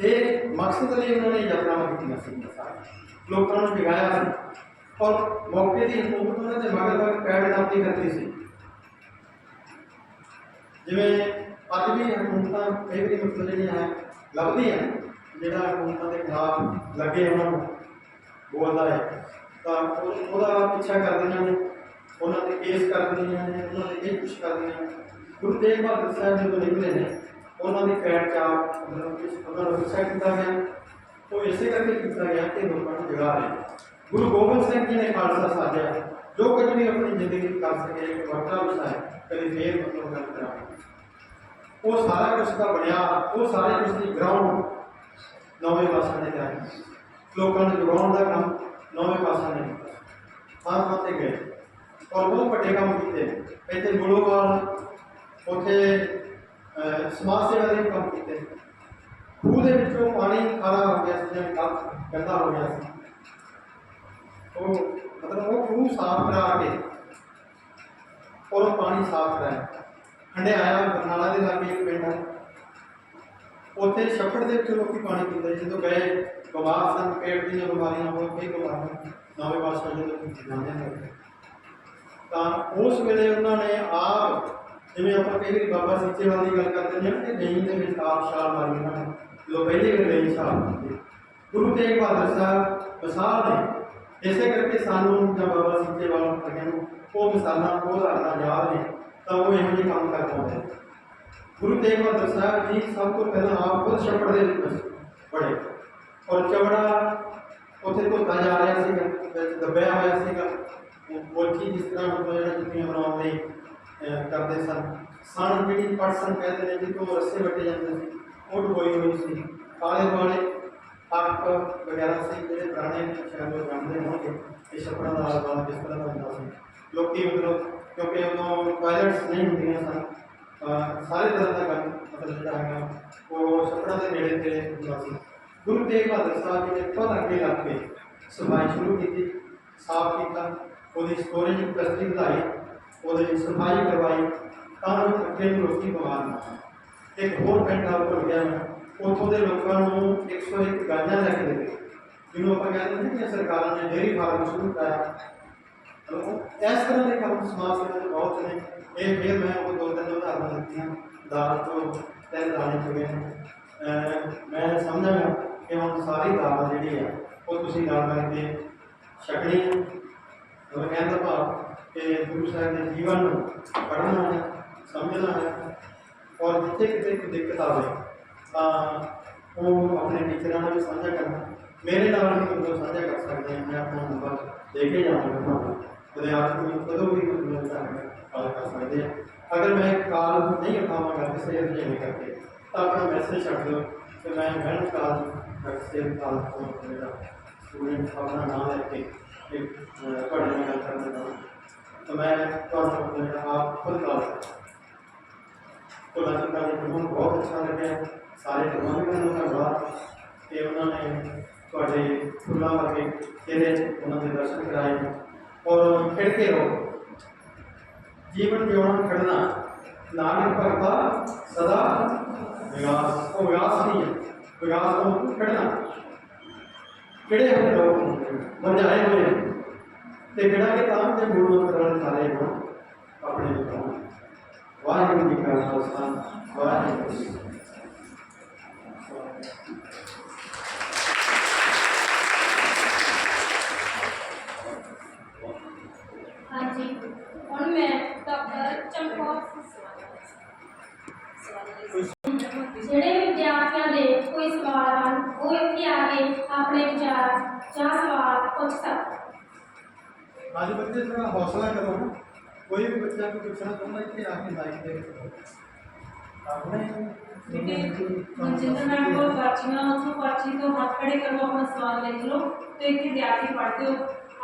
ਇਹ ਮਕਸਦ ਲਈ ਉਹਨਾਂ ਨੇ ਯਾਤਰਾਵਾਂ ਕੀਤੀਆਂ ਸੀ। ਲੋਕਾਂ ਨੂੰ ਜਗਾਇਆ ਸੀ। ਔਰ ਮੌਕੇ ਦੀ ਹਕੂਮਤ ਉਹਨਾਂ ਦੇ ਮਗਰ ਮਗਰ ਪੈੜ ਨਾਪੀ ਕਰਦੀ ਸੀ। ਜਿਵੇਂ ਅੱਜ ਵੀ ਹਕੂਮਤਾਂ ਕਈ ਵਾਰੀ ਮਤਲਬ ਜਿਹੜੀਆਂ ਹੈ, ਲੱਭਦੀਆਂ ਜਿਹੜਾ ਹਕੂਮਤਾਂ ਦੇ ਖਿਲਾਫ ਲੱਗੇ ਉਹਨਾਂ ਨੂੰ। ਬੋਲਦਾ ਹੈ। ਤਾਂ ਉਹਦਾ ਪਿੱਛਾ ਕਰਦੀਆਂ ਨੇ। ਉਹਨਾਂ ਤੇ ਕੇਸ ਕਰਦੀਆਂ ਨੇ, ਉਹਨਾਂ ਤੇ ਇਹ ਕੁਛ ਕਰਦੀਆਂ ਨੇ। ਗੁਰੂ ਤੇਗ ਬਹਾਦਰ ਸਾਹਿਬ ਜਦੋਂ ਨਿਕਲੇ ਨੇ, ਉਹਨਾਂ ਦੀ ਪੈਰ ਚਾਪ, ਮਤਲਬ ਕਿ ਉਹਨਾਂ ਨੂੰ ਪਿੱਛਾ ਕੀਤਾ ਗਿਆ। ਉਹ ਇਸੇ ਕਰਕੇ ਕੀਤਾ ਗਿਆ ਕਿ ਲੋਕਾਂ ਨੂੰ ਜਗਾ ਰਹੇ। ਗੁਰੂ ਗੋਬਿੰਦ ਸਿੰਘ ਜੀ ਨੇ ਖਾਲਸਾ ਸਾਜਿਆ। ਜੋ ਕੁਝ ਵੀ ਆਪਣੀ ਜ਼ਿੰਦਗੀ ਵਿੱਚ ਕਰ ਸਕੇ, ਇੱਕ ਵੱਡਾ ਵਿਸ਼ਾ ਹੈ ਕਦੇ ਫੇਰ ਮਤਲਬ ਗੱਲ ਕਰਾਂਗੇ। ਉਹ ਸਾਰਾ ਕੁਝ ਦਾ ਬਣਿਆ, ਉਹ ਸਾਰੇ ਕੁਝ ਦੀ ਗਰਾਊਂਡ ਨੌਵੇਂ ਵਾਸਤੇ ਨੇ ਕਰਾਇਆ ਲੋਕਾਂ ਨੂੰ ਜਗਾਉਣ ਦਾ ਕੰਮ ਨੌਵੇਂ ਪਾਸ਼ਾ ਨੇ ਕੀਤਾ। ਥਾਂ ਥਾਂ ਗਏ। ਔਰ ਬਹੁਤ ਵੱਡੇ ਕੰਮ ਕੀਤੇ। ਇੱਥੇ ਗੁਲੋਵਾਲ ਉੱਥੇ ਸਮਾਜ ਸੇਵਾ ਦੇ ਕੰਮ ਕੀਤੇ। ਖੂਹ ਦੇ ਵਿੱਚੋਂ ਪਾਣੀ ਖਾਰਾ ਹੋ ਗਿਆ ਸੀ, ਜਾਂ ਗੰਦਾ ਹੋ ਗਿਆ ਸੀ। ਉਹ ਮਤਲਬ ਉਹ ਖੂਹ ਸਾਫ਼ ਕਰਾ ਕੇ ਔਰ ਉਹ ਪਾਣੀ ਸਾਫ਼ ਕਰਾਇਆ। ਹੰਡਿਆਇਆ ਬਰਨਾਲਾ ਦੇ ਲਾਗੇ ਇੱਕ ਪਿੰਡ ਹੈ। ਉੱਥੇ ਛੱਪੜ ਦੇ ਵਿੱਚ ਲੋਕੀ ਪਾਣੀ ਪੀਂਦੇ ਜਦੋਂ ਗਏ, ਬਿਮਾਰ ਸਨ, ਪੇਟ ਦੀਆਂ ਬਿਮਾਰੀਆਂ ਹੋਣ ਕਈ ਬਿਮਾਰੀਆਂ ਨਵੇਂ ਪਾਸਾ ਜਦੋਂ ਜਾਂਦੇ ਤਾਂ ਉਸ ਵੇਲੇ ਉਹਨਾਂ ਨੇ ਆਪ, ਜਿਵੇਂ ਆਪਾਂ ਕਈ ਵਾਰੀ ਬਾਬਾ ਸਿੱਚੇਵਾਲ ਦੀ ਗੱਲ ਕਰਦੇ ਨੇ ਕਿ ਨਹੀਂ ਦੇ ਵਿੱਚ ਆਪ ਛਾਲ ਮਾਰੀ ਉਹਨਾਂ ਨੇ। ਲੋ ਪਹਿਲੀ ਵਾਰ ਨਹੀਂ ਛਾਲ ਮਾਰੀ। ਗੁਰੂ ਤੇਗ ਬਹਾਦਰ ਸਾਹਿਬ ਮਿਸਾਲ ਨੇ, ਇਸੇ ਕਰਕੇ ਸਾਨੂੰ ਜਾਂ ਬਾਬਾ ਸਿੱਚੇਵਾਲ ਵਰਗਿਆਂ ਨੂੰ ਉਹ ਮਿਸਾਲਾਂ ਉਹ ਉਦਾਹਰਨਾਂ ਯਾਦ ਨੇ, ਤਾਂ ਉਹ ਇਹੋ ਜਿਹੇ ਕੰਮ ਕਰ ਪਾਉਂਦੇ ਨੇ। ਗੁਰੂ ਤੇਗ ਬਹਾਦਰ ਸਾਹਿਬ ਜੀ ਸਭ ਤੋਂ ਪਹਿਲਾਂ ਆਪ ਖੁਦ ਛੱਪੜ ਦੇ ਵਿੱਚ ਪੜੇ ਔਰ ਚਵੜਾ ਉੱਥੇ ਧੋਤਾ ਜਾ ਰਿਹਾ ਸੀਗਾ, ਵਿੱਚ ਦੱਬਿਆ ਹੋਇਆ ਸੀਗਾ। ਉਹ ਜਿਸ ਤਰ੍ਹਾਂ ਮਤਲਬ ਜਿਹੜਾ ਜੁੱਤੀਆਂ ਬਣਾਉਣ ਕਰਦੇ ਸਨ। ਸਣ ਜਿਹੜੀ ਪਰਸਨ ਕਹਿੰਦੇ ਨੇ, ਜਿੱਥੋਂ ਰੱਸੇ ਵੱਟੇ ਜਾਂਦੇ ਸੀ, ਉਹ ਡੁਬੋਈ ਹੋਈ ਸੀ। ਆਲੇ ਦੁਆਲੇ ਅੱਕ ਵਗੈਰਾ ਸੀ, ਜਿਹੜੇ ਪੁਰਾਣੇ ਸ਼ਾਇਦ ਉਹ ਜਾਣਦੇ ਹੋਣਗੇ ਇਹ ਛੱਪੜਾਂ ਦਾ ਆਲਾ ਦੁਆਲਾ ਕਿਸ ਤਰ੍ਹਾਂ ਦਾ ਹੁੰਦਾ ਸੀ। ਲੋਕੀ ਮਤਲਬ, ਕਿਉਂਕਿ ਉਦੋਂ ਟਾਇਲਟਸ ਨਹੀਂ ਹੁੰਦੀਆਂ ਸਨ ਸਾਰੇ ਤਰ੍ਹਾਂ ਦਾ ਕੰਮ ਮਤਲਬ ਜਿਹੜਾ ਹੈਗਾ, ਉਹ ਛੱਪੜਾਂ ਦੇ ਨੇੜੇ ਤੇੜੇ ਹੁੰਦਾ ਸੀ। ਗੁਰੂ ਤੇਗ ਬਹਾਦਰ ਸਾਹਿਬ ਜੀ ਨੇ ਖੁਦ ਲੱਗ ਕੇ ਸਫ਼ਾਈ ਸ਼ੁਰੂ ਕੀਤੀ, ਸਾਫ਼ ਕੀਤਾ, ਉਹਦੀ ਸਟੋਰੇਜ ਕਪੈਸਿਟੀ ਵਧਾਈ, ਉਹਦੀ ਸਫ਼ਾਈ ਕਰਵਾਈ, ਤਾਂ ਜੋ ਅੱਗੇ ਨੂੰ ਲੋਕੀ ਬਿਮਾਰ ਨਾ ਹੋਣ ਇੱਕ ਹੋਰ ਪਿੰਡ ਆ ਭੁੱਲ ਗਿਆ ਉੱਥੋਂ ਦੇ ਲੋਕਾਂ ਨੂੰ 101 ਗਾਂਜਾਂ ਲੈ ਕੇ ਦੇ ਦਿੱਤੇ ਜਿਹਨੂੰ ਆਪਾਂ ਕਹਿੰਦੇ ਨੇ ਕਿ ਸਰਕਾਰਾਂ ਨੇ ਡੇਅਰੀ ਫਾਰਮ ਸ਼ੁਰੂ ਕਰਾਇਆ। ਇਸ ਤਰ੍ਹਾਂ ਦੇ ਕੰਮ ਸਮਾਜ ਸੇਵਾ ਦੇ ਬਹੁਤ ਨੇ। ਇਹ ਫਿਰ ਮੈਂ ਉਹ ਦੋ ਤਿੰਨ ਦਿੱਤੀਆਂ ਦਾਲ ਤੋਂ ਤਿੰਨ ਦਾਣੇ ਚੁਗੇ ਮੈਂ ਸਮਝਾਂਗਾ ਕਿ ਹੁਣ ਸਾਰੀ ਦਾਲ ਜਿਹੜੀ ਆ, ਉਹ ਤੁਸੀਂ ਨਾਲ ਕਰਕੇ ਛਕਣੀ ਹੈ ਉਹ ਕਹਿੰਦਾ ਭਾਵ ਕਿ ਗੁਰੂ ਸਾਹਿਬ ਦੇ ਜੀਵਨ ਨੂੰ ਪੜ੍ਹਨਾ ਹੈ, ਸਮਝਣਾ ਹੈ ਔਰ ਜਿੱਥੇ ਕਿਤੇ ਕੋਈ ਦਿੱਕਤ ਆਵੇ, ਤਾਂ ਉਹ ਆਪਣੇ ਟੀਚਰਾਂ ਨਾਲ ਵੀ ਸਾਂਝਾ ਕਰਨਾ ਮੇਰੇ ਨਾਲ ਵੀ ਮਤਲਬ ਸਾਂਝਾ ਕਰ ਸਕਦੇ ਹਾਂ, ਮੈਂ ਆਪਣਾ ਨੰਬਰ ਦੇ ਕੇ ਜਾਵਾਂਗਾ। ਤੁਹਾਨੂੰ ਵਿਦਿਆਰਥੀ ਨੂੰ ਕਦੋਂ ਵੀ ਮਤਲਬ ਤੁਹਾਡੇ ਨਾਲ ਕਰ ਸਕਦੇ ਆ ਅਗਰ ਮੈਂ ਕਾਲ ਨਹੀਂ ਉਠਾਵਾਂਗਾ ਕਿਸੇ ਅਧਿਆਇ ਕਰਕੇ ਤਾਂ ਆਪਣਾ ਮੈਸੇਜ ਛੱਡ ਦਿਓ ਕਿ ਮੈਂ ਮੈਡਮ ਕਾਲ ਕਿਸੇ ਕਾਲ ਤੋਂ ਮੇਰਾ ਸਟੂਡੈਂਟ ਆਪਣਾ ਨਾਮ ਲੈ ਕੇ ਇੱਕ ਅਹ, ਤੁਹਾਡੇ ਨਾਲ ਗੱਲ ਕਰਨ ਦਾ ਤਾਂ ਮੈਂ ਤੁਹਾਨੂੰ ਜਿਹੜਾ ਆਪ ਖੁਦ ਕਾਲ ਕੋਲਾ ਜੀ ਦਾ ਮੈਨੂੰ ਬਹੁਤ ਅੱਛਾ ਲੱਗਿਆ ਸਾਰੇ ਪ੍ਰਬੰਧਕਾਂ ਨੂੰ ਧੰਨਵਾਦ ਕਿ ਉਹਨਾਂ ਨੇ ਤੁਹਾਡੇ ਫੁੱਲਾਂ ਵਰਗੇ ਚਿਹਰੇ 'ਚ ਉਹਨਾਂ ਦੇ ਦਰਸ਼ਨ ਕਰਾਏ ਔਰ ਖਿੜ ਕੇ ਰਹੋ ਜੀਵਨ ਜਿਉਣਾ ਖੜਨਾ ਨਾਨਕ ਭਗਤਾ ਸਦਾ ਵਿਗਾਸ ਉਹ ਵਿਗਾਸ ਨਹੀਂ ਹੈ ਵਿਗਾਸ ਤੋਂ ਖੜਨਾ ਕਿਹੜੇ ਹੋਏ ਲੋਕ ਮਰਜਾਏ ਹੋਏ ਨੇ। ਤੇ ਕਿਹੜਾ ਕਿ ਤਾਂ ਤੇ ਗੁਰੂ ਕਰਨ ਸਾਰੇ ਗੁਣ ਆਪਣੇ ਵਿੱਚ ਵਾਹਿਗੁਰੂ ਜੀ ਕਾ ਖਾਲਸਾ ਵਾਹਿਗੁਰੂ ਜੀ ਕੀ ਫਤਿਹ। ਹਾਂਜੀ ਹੁਣ ਮੈਂ ਡਾਕਟਰ ਚਮਕੌਰ ਜਿਹੜੇ ਵਿਦਿਆਰਥੀਆਂ ਦੇ ਕੋਈ ਸਵਾਲ ਹਨ ਉਹ ਇੱਥੇ ਆ ਕੇ ਆਪਣੇ ਵਿਚਾਰ ਜਾਂ ਸਵਾਲ ਪੁੱਛ ਸਕਦੇ ਅੱਜ ਬੱਚੇ ਥੋੜਾ ਹੌਸਲਾ ਕਰੋ। ਨਾ ਕੋਈ ਵੀ ਬੱਚਾ ਕੋਈ ਪੁੱਛਣਾ ਚਾਹੁੰਦਾ ਇੱਥੇ ਆ ਕੇ ਲਾਈਕ ਦੇ ਆਪਣੇ ਜਿੰਦਰ ਮੈਮ ਕੋਲ ਪਰਚੀਆਂ ਉੱਥੋਂ ਪਰਚੀ ਤੋਂ ਹੱਥ ਖੜੇ ਕਰੋ ਆਪਣਾ ਸਵਾਲ ਲਿਖ ਲਓ ਤੇ ਇੱਥੇ ਵਿਦਿਆਰਥੀ ਪੜ੍ਹਦੇ ਹੋ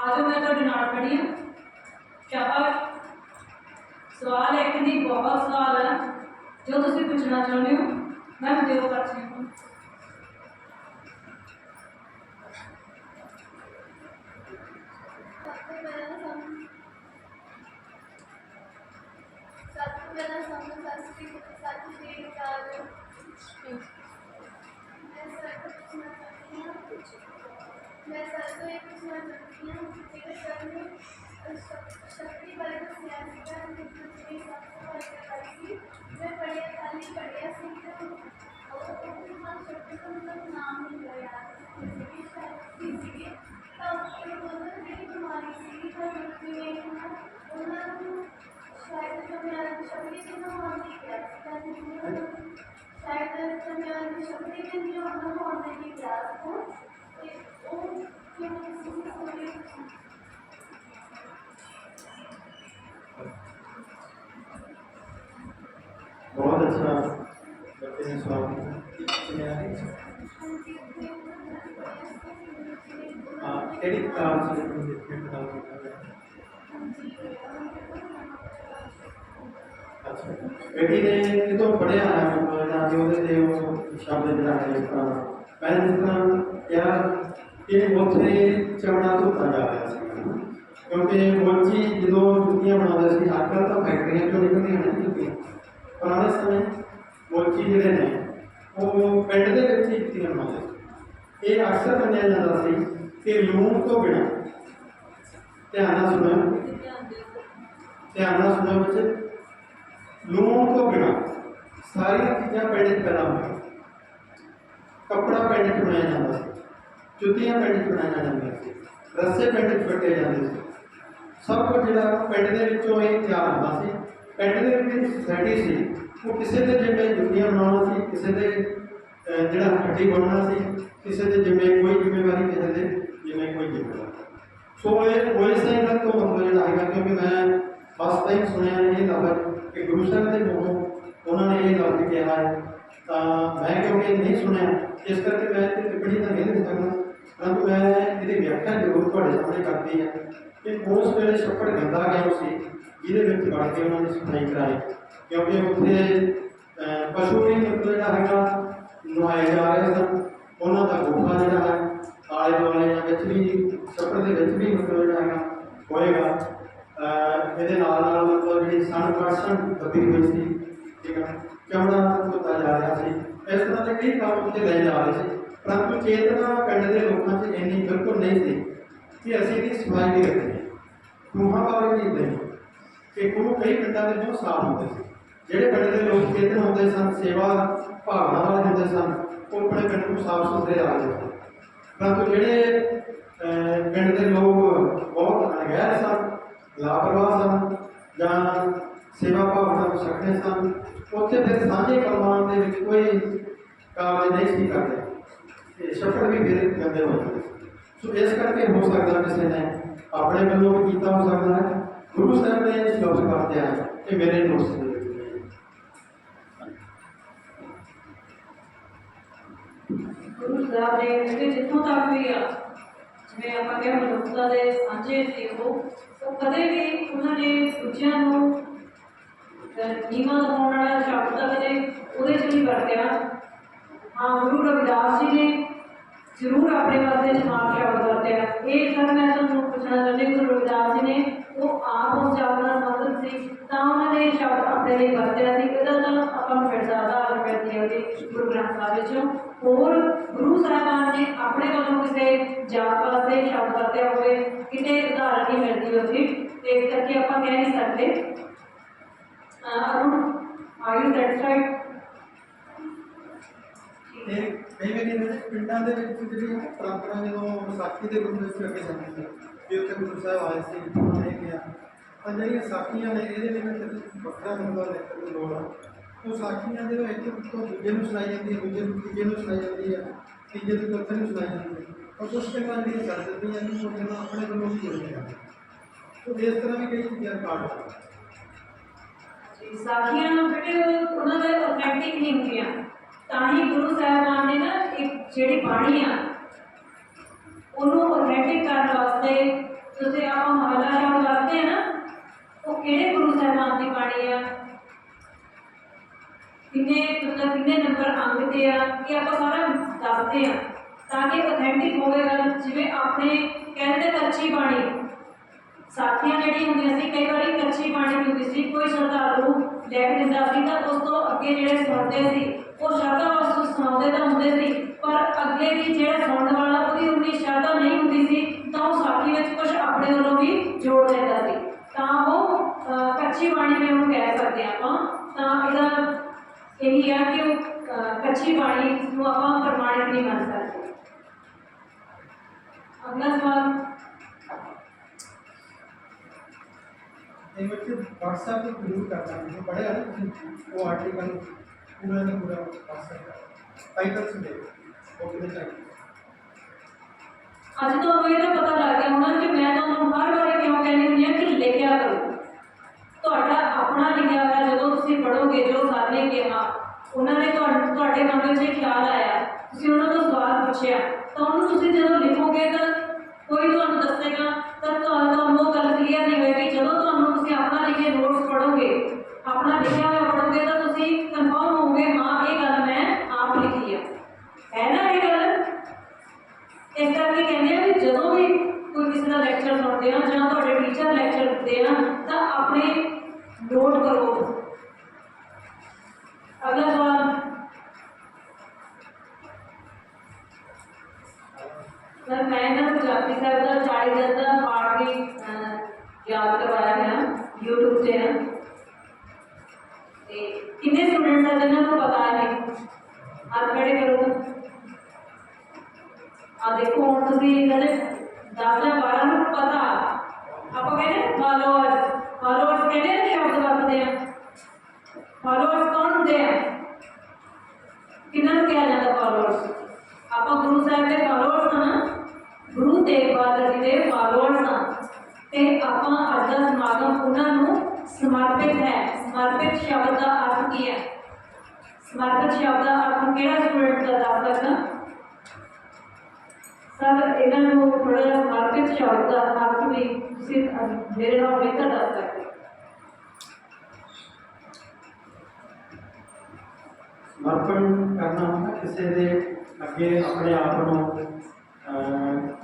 ਆ ਜਾਓ ਮੈਂ ਤੁਹਾਡੇ ਨਾਲ ਖੜੀ ਹਾਂ। ਸ਼ਾਬਾਸ਼। ਸਵਾਲ ਇੱਕ ਨਹੀਂ ਬਹੁਤ ਸਵਾਲ ਹੈ ਜੋ ਤੁਸੀਂ ਪੁੱਛਣਾ ਚਾਹੁੰਦੇ ਹੋ ਮੈਂ ਦਿਓ ਪਰਚੀਆਂ ਨੂੰ ਸਭ ਬਹੁਤ ਅੱਛਾ ਬੱਚੇ ਨੇ ਸਵਾਲ ਕਿਹੜੀ ਕਿਤਾਬ ਸੀ ਤੁਸੀਂ ਦੇਖੇ ਕਿਤਾਬ ਬੇਟੀ ਨੇ ਜਦੋਂ ਪੜਿਆ ਹੈ ਜਾਂ ਕਿ ਉਹਦੇ ਤੇ ਉਹ ਸ਼ਬਦ ਜਿਹੜਾ ਹੈ, ਇਸ ਤਰ੍ਹਾਂ ਮੈਂ ਯਾਰ ਇਹ ਉੱਥੇ ਚਮੜਾ ਧੋਤਾ ਜਾ ਰਿਹਾ ਸੀ। ਕਿਉਂਕਿ ਮੋਚੀ ਜਦੋਂ ਜੁੱਤੀਆਂ ਬਣਾਉਂਦੇ ਸੀ ਅੱਜ ਕੱਲ੍ਹ ਤਾਂ ਫੈਕਟਰੀਆਂ ਚੋਂ ਨਿਕਲਦੀਆਂ ਨੇ ਜੁੱਤੀਆਂ। ਪੁਰਾਣੇ ਸਮੇਂ ਮੋਚੀ ਜਿਹੜੇ ਨੇ, ਉਹ ਪਿੰਡ ਦੇ ਵਿੱਚ ਹੀ ਜੁੱਤੀਆਂ ਬਣਾਉਂਦੇ ਸੀ। ਇਹ ਅਕਸਰ ਮੰਨਿਆ ਜਾਂਦਾ ਸੀ ਕਿ ਲੂਣ ਤੋਂ ਬਿਨਾਂ, ਧਿਆਨ ਨਾਲ ਸੁਣੋ, ਧਿਆਨ ਨਾਲ ਸੁਣੋ ਬੱਚੇ ਲੂਣ ਤੋਂ ਬਿਨਾਂ ਸਾਰੀਆਂ ਚੀਜ਼ਾਂ ਪਿੰਡ 'ਚ ਪੈਦਾ ਹੁੰਦੀਆਂ। ਕੱਪੜਾ ਪਿੰਡ 'ਚ ਬਣਾਇਆ ਜਾਂਦਾ ਸੀ, ਜੁੱਤੀਆਂ ਪਿੰਡ 'ਚ ਬਣਾਈਆਂ ਜਾਂਦੀਆਂ ਸੀ, ਰੱਸੇ ਪਿੰਡ 'ਚ ਕੱਟੇ ਜਾਂਦੇ ਸੀ। ਸਭ ਕੁਝ ਜਿਹੜਾ ਪਿੰਡ ਦੇ ਵਿੱਚੋਂ ਇਹ ਤਿਆਰ ਹੁੰਦਾ ਸੀ। ਪਿੰਡ ਦੇ ਵਿੱਚ ਸੋਸਾਇਟੀ ਸੀ, ਉਹ ਕਿਸੇ ਦੇ ਜਿਵੇਂ ਜੁੱਤੀਆਂ ਬਣਾਉਣਾ ਸੀ, ਕਿਸੇ ਦੇ ਜਿਹੜਾ ਹੱਡੀ ਬਣਨਾ ਸੀ, ਕਿਸੇ ਦੇ ਜਿਵੇਂ ਕੋਈ ਜ਼ਿੰਮੇਵਾਰੀ ਕਿਸੇ ਦੇ ਜਿਵੇਂ ਕੋਈ ਜ਼ਿੰਮੇਵਾਰੀ ਸੋ ਇਹ ਕੋਈ ਸੰਗਤ ਤੋਂ ਮਤਲਬ ਜਿਹੜਾ ਹੈਗਾ ਕਿਉਂਕਿ ਮੈਂ ਫਸਟ ਟਾਈਮ ਸੁਣਿਆ ਇਹ ਲਫ਼ਜ਼ ਕਿ ਗੁਰੂ ਸਾਹਿਬ ਦੇ ਮੂੰਹੋਂ ਉਹਨਾਂ ਨੇ ਇਹ ਲਫ਼ਜ਼ ਕਿਹਾ ਹੈ ਤਾਂ ਮੈਂ ਕਿਉਂਕਿ ਨਹੀਂ ਸੁਣਿਆ ਇਸ ਕਰਕੇ ਮੈਂ ਇਹ ਟਿੱਪਣੀ ਤਾਂ ਨਹੀਂ ਦੇ ਸਕਦਾ ਪਰੰਤੂ ਮੈਂ ਇਹਦੀ ਵਿਆਖਿਆ ਜ਼ਰੂਰ ਤੁਹਾਡੇ ਸਾਹਮਣੇ ਕਰਦੀ ਹੈ ਕਿ ਉਸ ਵੇਲੇ ਛੱਪੜ ਗੰਦਾ ਕਿਉਂ ਸੀ ਜਿਹਦੇ ਵਿੱਚ ਵੜ ਕੇ ਉਹਨਾਂ ਨੇ ਸਫ਼ਾਈ ਕਰਾਈ ਕਿਉਂਕਿ ਉੱਥੇ ਅਹ, ਪਸ਼ੂ ਵੀ ਮਤਲਬ ਜਿਹੜਾ ਹੈਗਾ ਨੁਹਾਏ ਜਾ ਰਹੇ ਸਨ ਉਹਨਾਂ ਦਾ ਗੋਹਾ ਜਿਹੜਾ ਹੈ ਆਲੇ ਦੁਆਲੇ ਜਾਂ ਵਿੱਚ ਵੀ ਛੱਪੜ ਦੇ ਵਿੱਚ ਵੀ ਮਤਲਬ ਜਿਹੜਾ ਹੈਗਾ ਹੋਏਗਾ ਅਹ, ਇਹਦੇ ਨਾਲ ਨਾਲ ਮਤਲਬ ਜਿਹੜੀ ਸਨ ਪਰਸਨ ਹੋਈ ਸੀ, ਠੀਕ ਹੈ ਚਮੜਾ ਧੋਤਾ ਜਾ ਰਿਹਾ ਸੀ। ਇਸ ਤਰ੍ਹਾਂ ਦੇ ਕਈ ਕੰਮ ਉੱਥੇ ਲੈ ਜਾ ਰਹੇ ਸੀ, ਪਰੰਤੂ ਚੇਤਨਾ ਪਿੰਡ ਦੇ ਲੋਕਾਂ 'ਚ ਇੰਨੀ ਬਿਲਕੁਲ ਨਹੀਂ ਸੀ ਕਿ ਅਸੀਂ ਇਹਦੀ ਸਫ਼ਾਈ ਵੀ ਰੱਖਣੀ ਖੂਹਾਂ ਬਾਰੇ ਵੀ ਇਦਾਂ ਕਿ ਖੂਹ ਕਈ ਪਿੰਡਾਂ ਦੇ ਬਹੁਤ ਸਾਫ਼ ਹੁੰਦੇ ਸੀ। ਜਿਹੜੇ ਪਿੰਡ ਦੇ ਲੋਕ ਚੇਤਨ ਹੁੰਦੇ ਸਨ, ਸੇਵਾ ਭਾਵਨਾ ਵਾਲੇ ਹੁੰਦੇ ਸਨ, ਉਹ ਆਪਣੇ ਪਿੰਡ ਨੂੰ ਸਾਫ਼ ਸੁਥਰੇ ਰੱਖਦੇ ਸਨ ਪਰੰਤੂ ਜਿਹੜੇ ਪਿੰਡ ਦੇ ਲੋਕ ਬਹੁਤ ਅਣਗਹਿਰ ਸਨ ਲਾਪਰਵਾਹ ਸਨ, ਜਾਂ ਸੇਵਾ ਭਾਵਨਾ ਵਿੱਚ ਸ਼ਕਤੇ ਸਨ, ਉੱਥੇ ਫਿਰ ਸਾਂਝੇ ਕਰਮਾਂ ਦੇ ਵਿੱਚ ਕੋਈ ਕਾਰਜ ਨਹੀਂ ਸੀ ਕਰਦੇ। ਤੇ ਸਫਲ ਵੀ ਫਿਰ ਕਰਦੇ ਹੋ ਸੋ ਇਸ ਕਰਕੇ ਹੋ ਸਕਦਾ ਕਿਸੇ ਨੇ ਆਪਣੇ ਵੱਲੋਂ ਵੀ ਕੀਤਾ ਹੋ ਸਕਦਾ ਹੈ। ਗੁਰੂ ਸਾਹਿਬ ਨੇ ਸ਼ਬਦ ਕਰਦੇ ਆ ਕਿ ਮੇਰੇ ਨੋਟਸ ਦੇ ਗੁਰੂ ਸਾਹਿਬ ਨੇ ਕਿ ਜਿੱਥੋਂ ਤੱਕ ਵੀ ਆ, ਜਿਵੇਂ ਆਪਾਂ ਕਹਿੰਦੇ ਮਨੁੱਖਤਾ ਦੇ ਸਾਂਝੇ ਸੀ ਉਹ ਉਹ ਕਦੇ ਵੀ ਉਹਨਾਂ ਨੇ ਦੂਜਿਆਂ ਨੂੰ ਨੀਵਾਂ ਦਿਖਾਉਣ ਵਾਲਾ ਸ਼ਬਦ ਤਾਂ ਕਦੇ ਉਹਦੇ 'ਚ ਨਹੀਂ ਵਰਤਿਆ। ਹਾਂ, ਗੁਰੂ ਰਵਿਦਾਸ ਜੀ ਨੇ ਜ਼ਰੂਰ ਆਪਣੇ ਵਾਸਤੇ ਸਮਾਨ ਸ਼ਬਦ ਵਰਤਿਆ ਇਹ ਸਰ ਮੈਂ ਤੁਹਾਨੂੰ ਪੁੱਛਣਾ ਚਾਹੁੰਦੀ ਗੁਰੂ ਰਵਿਦਾਸ ਜੀ ਨੇ, ਉਹ ਆਪ ਉਸ ਸ਼ਬਦ ਨਾਲ ਸੰਬੰਧਿਤ ਸੀ, ਤਾਂ ਉਹਨਾਂ ਨੇ ਸ਼ਬਦ ਆਪਣੇ ਲਈ ਵਰਤਿਆ ਸੀ ਇਹਦਾ ਤਾਂ ਆਪਾਂ ਨੂੰ ਫਿਰ ਜ਼ਿਆਦਾ ਆਦਰ ਮਿਲਦੀ ਹੈ ਉਹਦੇ ਗੁਰੂ ਗ੍ਰੰਥ ਸਾਹਿਬ ਵਿੱਚੋਂ। ਹੋਰ ਗੁਰੂ ਸਾਹਿਬਾਨ ਨੇ ਆਪਣੇ ਵੱਲੋਂ ਕਿਸੇ ਜਾਤ ਵਾਸਤੇ ਸ਼ਬਦ ਵਰਤਿਆ ਹੋਵੇ, ਕਿਤੇ ਉਦਾਹਰਨ ਨਹੀਂ ਮਿਲਦੀ ਉਹਦੀ, ਤੇ ਇਸ ਕਰਕੇ ਆਪਾਂ ਕਹਿ ਨਹੀਂ ਸਕਦੇ। ਅਰੁਣ ਆਰ ਯੂ ਸੈਟੀਸਫਾਈਡ ਤੇ ਕਈ ਵਾਰੀ ਇਹਨਾਂ ਦੇ ਪਿੰਡਾਂ ਦੇ ਵਿੱਚ ਜਿਹੜੀ ਪਰੰਪਰਾ ਜਦੋਂ ਵਿਸਾਖੀ ਦੇ ਗੁਰੂ ਵਿੱਚ ਅੱਗੇ ਜਾਂਦੀ ਸੀ, ਵੀ ਉੱਥੇ ਗੁਰੂ ਸਾਹਿਬ ਆਏ ਸੀ ਉਹਨਾਂ ਨੇ ਕਿਹਾ ਤਾਂ ਜਿਹੜੀਆਂ ਸਾਖੀਆਂ ਨੇ, ਇਹਦੇ ਲਈ ਮੈਂ ਵੱਖਰਾ ਮੁੱਦਾ ਲਿਖਣ ਦੀ ਲੋੜ ਆ। ਉਹ ਸਾਖੀਆਂ ਦੇ ਵਿੱਚ ਤੋਂ ਦੂਜੇ ਨੂੰ ਸੁਣਾਈ ਜਾਂਦੀ ਹੈ, ਦੂਜੇ ਨੂੰ ਤੀਜੇ ਨੂੰ ਸੁਣਾਈ ਜਾਂਦੀ ਹੈ, ਤੀਜੇ ਤੋਂ ਚੌਥੇ ਨੂੰ ਸੁਣਾਈ ਜਾਂਦੀ ਹੈ। ਔਰ ਕੁਝ ਗੱਲਾਂ ਜਿਹੜੀਆਂ ਛੱਡ ਦਿੱਤੀਆਂ ਨੇ ਉਹ ਗੱਲਾਂ ਆਪਣੇ ਵੱਲੋਂ ਵੀ ਜੁੜੀਆਂ ਜਾਂਦੀਆਂ ਤੋ ਇਸ ਤਰ੍ਹਾਂ ਵੀ ਕਈ ਚੀਜ਼ਾਂ ਕਾਢ ਸਾਖੀਆਂ ਨੂੰ। ਬੇਟੇ ਉਹ- ਉਹਨਾਂ ਦੇ ਆਥੈਂਟਿਕ ਨਹੀਂ ਹੁੰਦੀਆਂ। ਤਾਂ ਹੀ ਗੁਰੂ ਸਾਹਿਬਾਨ ਨੇ ਨਾ ਇੱਕ ਜਿਹੜੀ ਬਾਣੀ ਆ, ਉਹਨੂੰ ਆਥੈਂਟਿਕ ਕਰਨ ਵਾਸਤੇ ਤੁਸੀਂ ਆਪਾਂ ਮਹਲਾ ਸ਼ਬਦ ਵਰਤਦੇ ਆ ਨਾ, ਉਹ ਕਿਹੜੇ ਗੁਰੂ ਸਾਹਿਬਾਨ ਦੀ ਬਾਣੀ ਆ? ਕਿੰਨੇ ਮਤਲਬ ਕਿੰਨੇ ਨੰਬਰ ਅੰਗ ਤੇ ਆ, ਇਹ ਆਪਾਂ ਸਾਰਾ ਦੱਸਦੇ ਆ, ਤਾਂ ਕਿ ਆਥੈਂਟਿਕ ਹੋਵੇਗਾ ਜਿਵੇਂ ਆਪਣੇ ਕਹਿੰਦੇ ਕੱਚੀ ਬਾਣੀ, ਸਾਥੀਆਂ ਜਿਹੜੀਆਂ ਹੁੰਦੀਆਂ ਸੀ, ਕਈ ਵਾਰੀ ਕੱਚੀ ਬਾਣੀ ਹੁੰਦੀ ਸੀ, ਕੋਈ ਸ਼ਰਧਾਲੂ ਲੈ ਕੇ ਦਿੰਦਾ ਸੀ, ਤਾਂ ਉਸ ਤੋਂ ਅੱਗੇ ਜਿਹੜੇ ਸੁਣਦੇ ਸੀ ਉਹ ਸ਼ਰਧਾ ਉਸ ਸੁਣਾਉਂਦੇ ਤਾਂ ਹੁੰਦੇ ਸੀ, ਪਰ ਅੱਗੇ ਵੀ ਜਿਹੜਾ ਸੁਣਨ ਵਾਲਾ ਉਹਦੀ ਉਨੀ ਸ਼ਰਧਾ ਨਹੀਂ ਹੁੰਦੀ ਸੀ, ਤਾਂ ਉਹ ਸਾਥੀ ਵਿੱਚ ਕੁਝ ਆਪਣੇ ਵੱਲੋਂ ਵੀ ਜੋੜ ਲੈਂਦਾ ਸੀ। ਤਾਂ ਉਹ ਕੱਚੀ ਬਾਣੀ ਵੀ ਉਹਨੂੰ ਕਹਿ ਸਕਦੇ ਆਪਾਂ। ਤਾਂ ਇਹਦਾ ਇਹੀ ਆ ਕਿ ਉਹ ਕੱਚੀ ਬਾਣੀ ਨੂੰ ਆਪਾਂ ਪ੍ਰਮਾਣਿਤ ਨਹੀਂ ਮੰਨ ਸਕਦੇ। ਅਗਲਾ ਸਵਾਲ। ਇਹ ਵਿੱਚ WhatsApp ਤੇ ਜ਼ਰੂਰ ਕਰਨਾ ਜੋ ਪੜਿਆ ਨਾ ਉਹ ਆਰਟੀਕਲ ਪੂਰਾ ਦਾ ਪੂਰਾ WhatsApp ਉਹ ਕਿਤੇ ਚਾਹੀਏ ਅੱਜ ਤੁਹਾਨੂੰ ਇਹ ਤਾਂ ਪਤਾ ਲੱਗ ਗਿਆ ਹੋਣਾ ਕਿ ਮੈਂ ਤੁਹਾਨੂੰ ਹਰ ਵਾਰੀ ਕਿਉਂ ਕਹਿੰਦੀ ਹੁੰਦੀ ਹਾਂ ਕਿ ਲਿਖਿਆ ਕਰੋ। ਤੁਹਾਡਾ ਆਪਣਾ ਲਿਖਿਆ ਹੋਇਆ ਜਦੋਂ ਤੁਸੀਂ ਪੜੋਗੇ ਜੋ ਸਰ ਨੇ ਕਿਹਾ, ਉਹਨਾਂ ਨੇ ਤੁਹਾਨੂੰ ਤੁਹਾਡੇ ਮਨ ਵਿੱਚ ਇਹ ਖਿਆਲ ਆਇਆ, ਤੁਸੀਂ ਉਹਨਾਂ ਤੋਂ ਸਵਾਲ ਪੁੱਛਿਆ, ਤਾਂ ਉਹਨੂੰ ਤੁਸੀਂ ਜਦੋਂ ਲਿਖੋਗੇ ਤਾਂ ਕੋਈ ਤੁਹਾਨੂੰ ਦੱਸੇਗਾ, ਤਾਂ ਤੁਹਾਨੂੰ ਤੁਹਾਨੂੰ ਉਹ ਗੱਲ ਕਲੀਅਰ ਨਹੀਂ ਹੋਏਗੀ। ਜਦੋਂ ਤੁਹਾਨੂੰ ਤੁਸੀਂ ਆਪਣਾ ਲਿਖੇ ਨੋਟਸ ਪੜੋਗੇ ਆਪਣਾ ਲਿਖਿਆ ਹੋਇਆ ਪੜੋਗੇ ਤਾਂ ਤੁਸੀਂ ਕਨਫਰਮ ਹੋਵੋਗੇ ਹਾਂ ਇਹ ਗੱਲ ਮੈਂ ਆਪ ਲਿਖੀ ਹੈ ਹੈ ਨਾ ਇਹ ਗੱਲ ਇਸ ਕਰਕੇ ਕਹਿੰਦੇ ਆ ਵੀ ਜਦੋਂ ਵੀ ਕੋਈ ਕਿਸੇ ਦਾ ਲੈਕਚਰ ਸੁਣਦੇ ਆ ਜਾਂ ਤੁਹਾਡੇ ਟੀਚਰ ਲੈਕਚਰ ਦਿੰਦੇ ਆ ਤਾਂ ਆਪਣੇ ਨੋਟ ਕਰੋ ਅਗਲਾ ਸਵਾਲ ਸਰ ਮੈਂ ਇਹਨਾਂ ਨੂੰ ਪੰਜਾਬੀ ਸਾਹਿਬ ਦਾ 40 ਦਿਨ ਦਾ ਪਾਠ ਵੀ ਅਹ, ਯਾਦ ਕਰਵਾਇਆ ਹੈ YouTube ਤੇ ਹੈ ਤੇ ਕਿੰਨੇ ਸਟੂਡੈਂਟਸ ਆ ਜਿਨ੍ਹਾਂ ਨੂੰ ਪਤਾ ਹੈ ਹੱਥ ਖੜੇ ਕਰੋ ਆ ਦੇਖੋ ਹੁਣ ਤੁਸੀਂ ਜਿਹੜੇ 10 ਜਾਂ 12 ਨੂੰ ਪਤਾ ਆਪਾਂ ਕਹਿੰਦੇ ਫਾਲੋਅਰਸ ਫਾਲੋਅਰਸ ਕਹਿੰਦੇ ਨੇ ਸ਼ਬਦ ਵਰਤਦੇ ਆ ਫਾਲੋਅਰਸ ਕੌਣ ਹੁੰਦੇ ਆ ਕਿਹਨਾਂ ਨੂੰ ਕਿਹਾ ਜਾਂਦਾ ਫਾਲੋਅਰਸ ਆਪਾਂ ਗੁਰੂ ਸਾਹਿਬ ਦੇ ਫਾਲੋਅਰਸ ਹਾਂ ਗੁਰੂ ਤੇਗ ਬਹਾਦਰ ਜੀ ਦੇ ਫਾਲੋਅਰਸ ਹਾਂ ਤੇ ਆਪਾਂ ਅੱਜ ਦਾ ਸਮਾਗਮ ਉਹਨਾਂ ਨੂੰ ਸਮਰਪਿਤ ਹੈ। ਸਮਰਪਿਤ ਸ਼ਬਦ ਦਾ ਅਰਥ ਕੀ ਹੈ? ਸਮਰਪਿਤ ਸ਼ਬਦ ਦਾ ਅਰਥ ਕਿਹੜਾ ਸਟੂਡੈਂਟ ਦਾ ਦੱਸ ਸਕਦਾ? ਸਰ, ਇਹਨਾਂ ਨੂੰ ਥੋੜਾ ਸਮਰਪਿਤ ਸ਼ਬਦ ਦਾ ਅਰਥ ਵੀ ਤੁਸੀਂ ਮੇਰੇ ਨਾਲ ਬਿਹਤਰ ਦੱਸ ਸਕਦੇ ਸਮਰਪਣ ਕਰਨਾ ਹੁੰਦਾ ਕਿਸੇ ਦੇ ਅੱਗੇ ਆਪਣੇ ਆਪ ਨੂੰ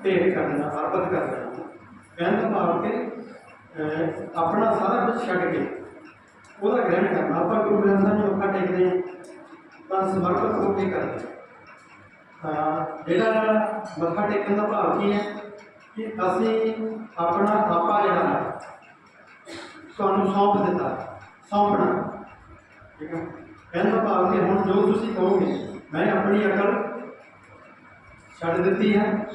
ਭੇਟ ਕਰ ਦੇਣਾ ਅਰਪਿਤ ਕਰ ਦੇਣਾ ਕਹਿਣ ਦਾ ਭਾਵ ਕਿ ਆਪਣਾ ਸਾਰਾ ਕੁਝ ਛੱਡ ਕੇ ਉਹਦਾ ਗ੍ਰਹਿਣ ਕਰਨਾ। ਆਪਾਂ ਗੁਰੂ ਗ੍ਰੰਥ ਸਾਹਿਬ ਨੂੰ ਮੱਥਾ ਟੇਕਦੇ ਹਾਂ, ਤਾਂ ਸਮਰਪਿਤ ਹੋ ਕੇ ਕਰਦੇ ਹਾਂ। ਤਾਂ ਜਿਹੜਾ ਮੱਥਾ ਟੇਕਣ ਦਾ ਭਾਵ ਕੀ ਹੈ? ਕਿ ਅਸੀਂ ਆਪਣਾ ਆਪਾ ਜਿਹੜਾ ਹੈ, ਤੁਹਾਨੂੰ ਸੌਂਪ ਦਿੱਤਾ, ਸੌਂਪਣਾ। ਠੀਕ ਹੈ? ਕਹਿਣ ਭਾਵ ਕਿ ਹੁਣ ਜੋ ਤੁਸੀਂ ਕਹੋਗੇ, ਮੈਂ ਆਪਣੀ ਅਕਲ ਛੱਡ ਦਿੱਤੀ ਹੈ।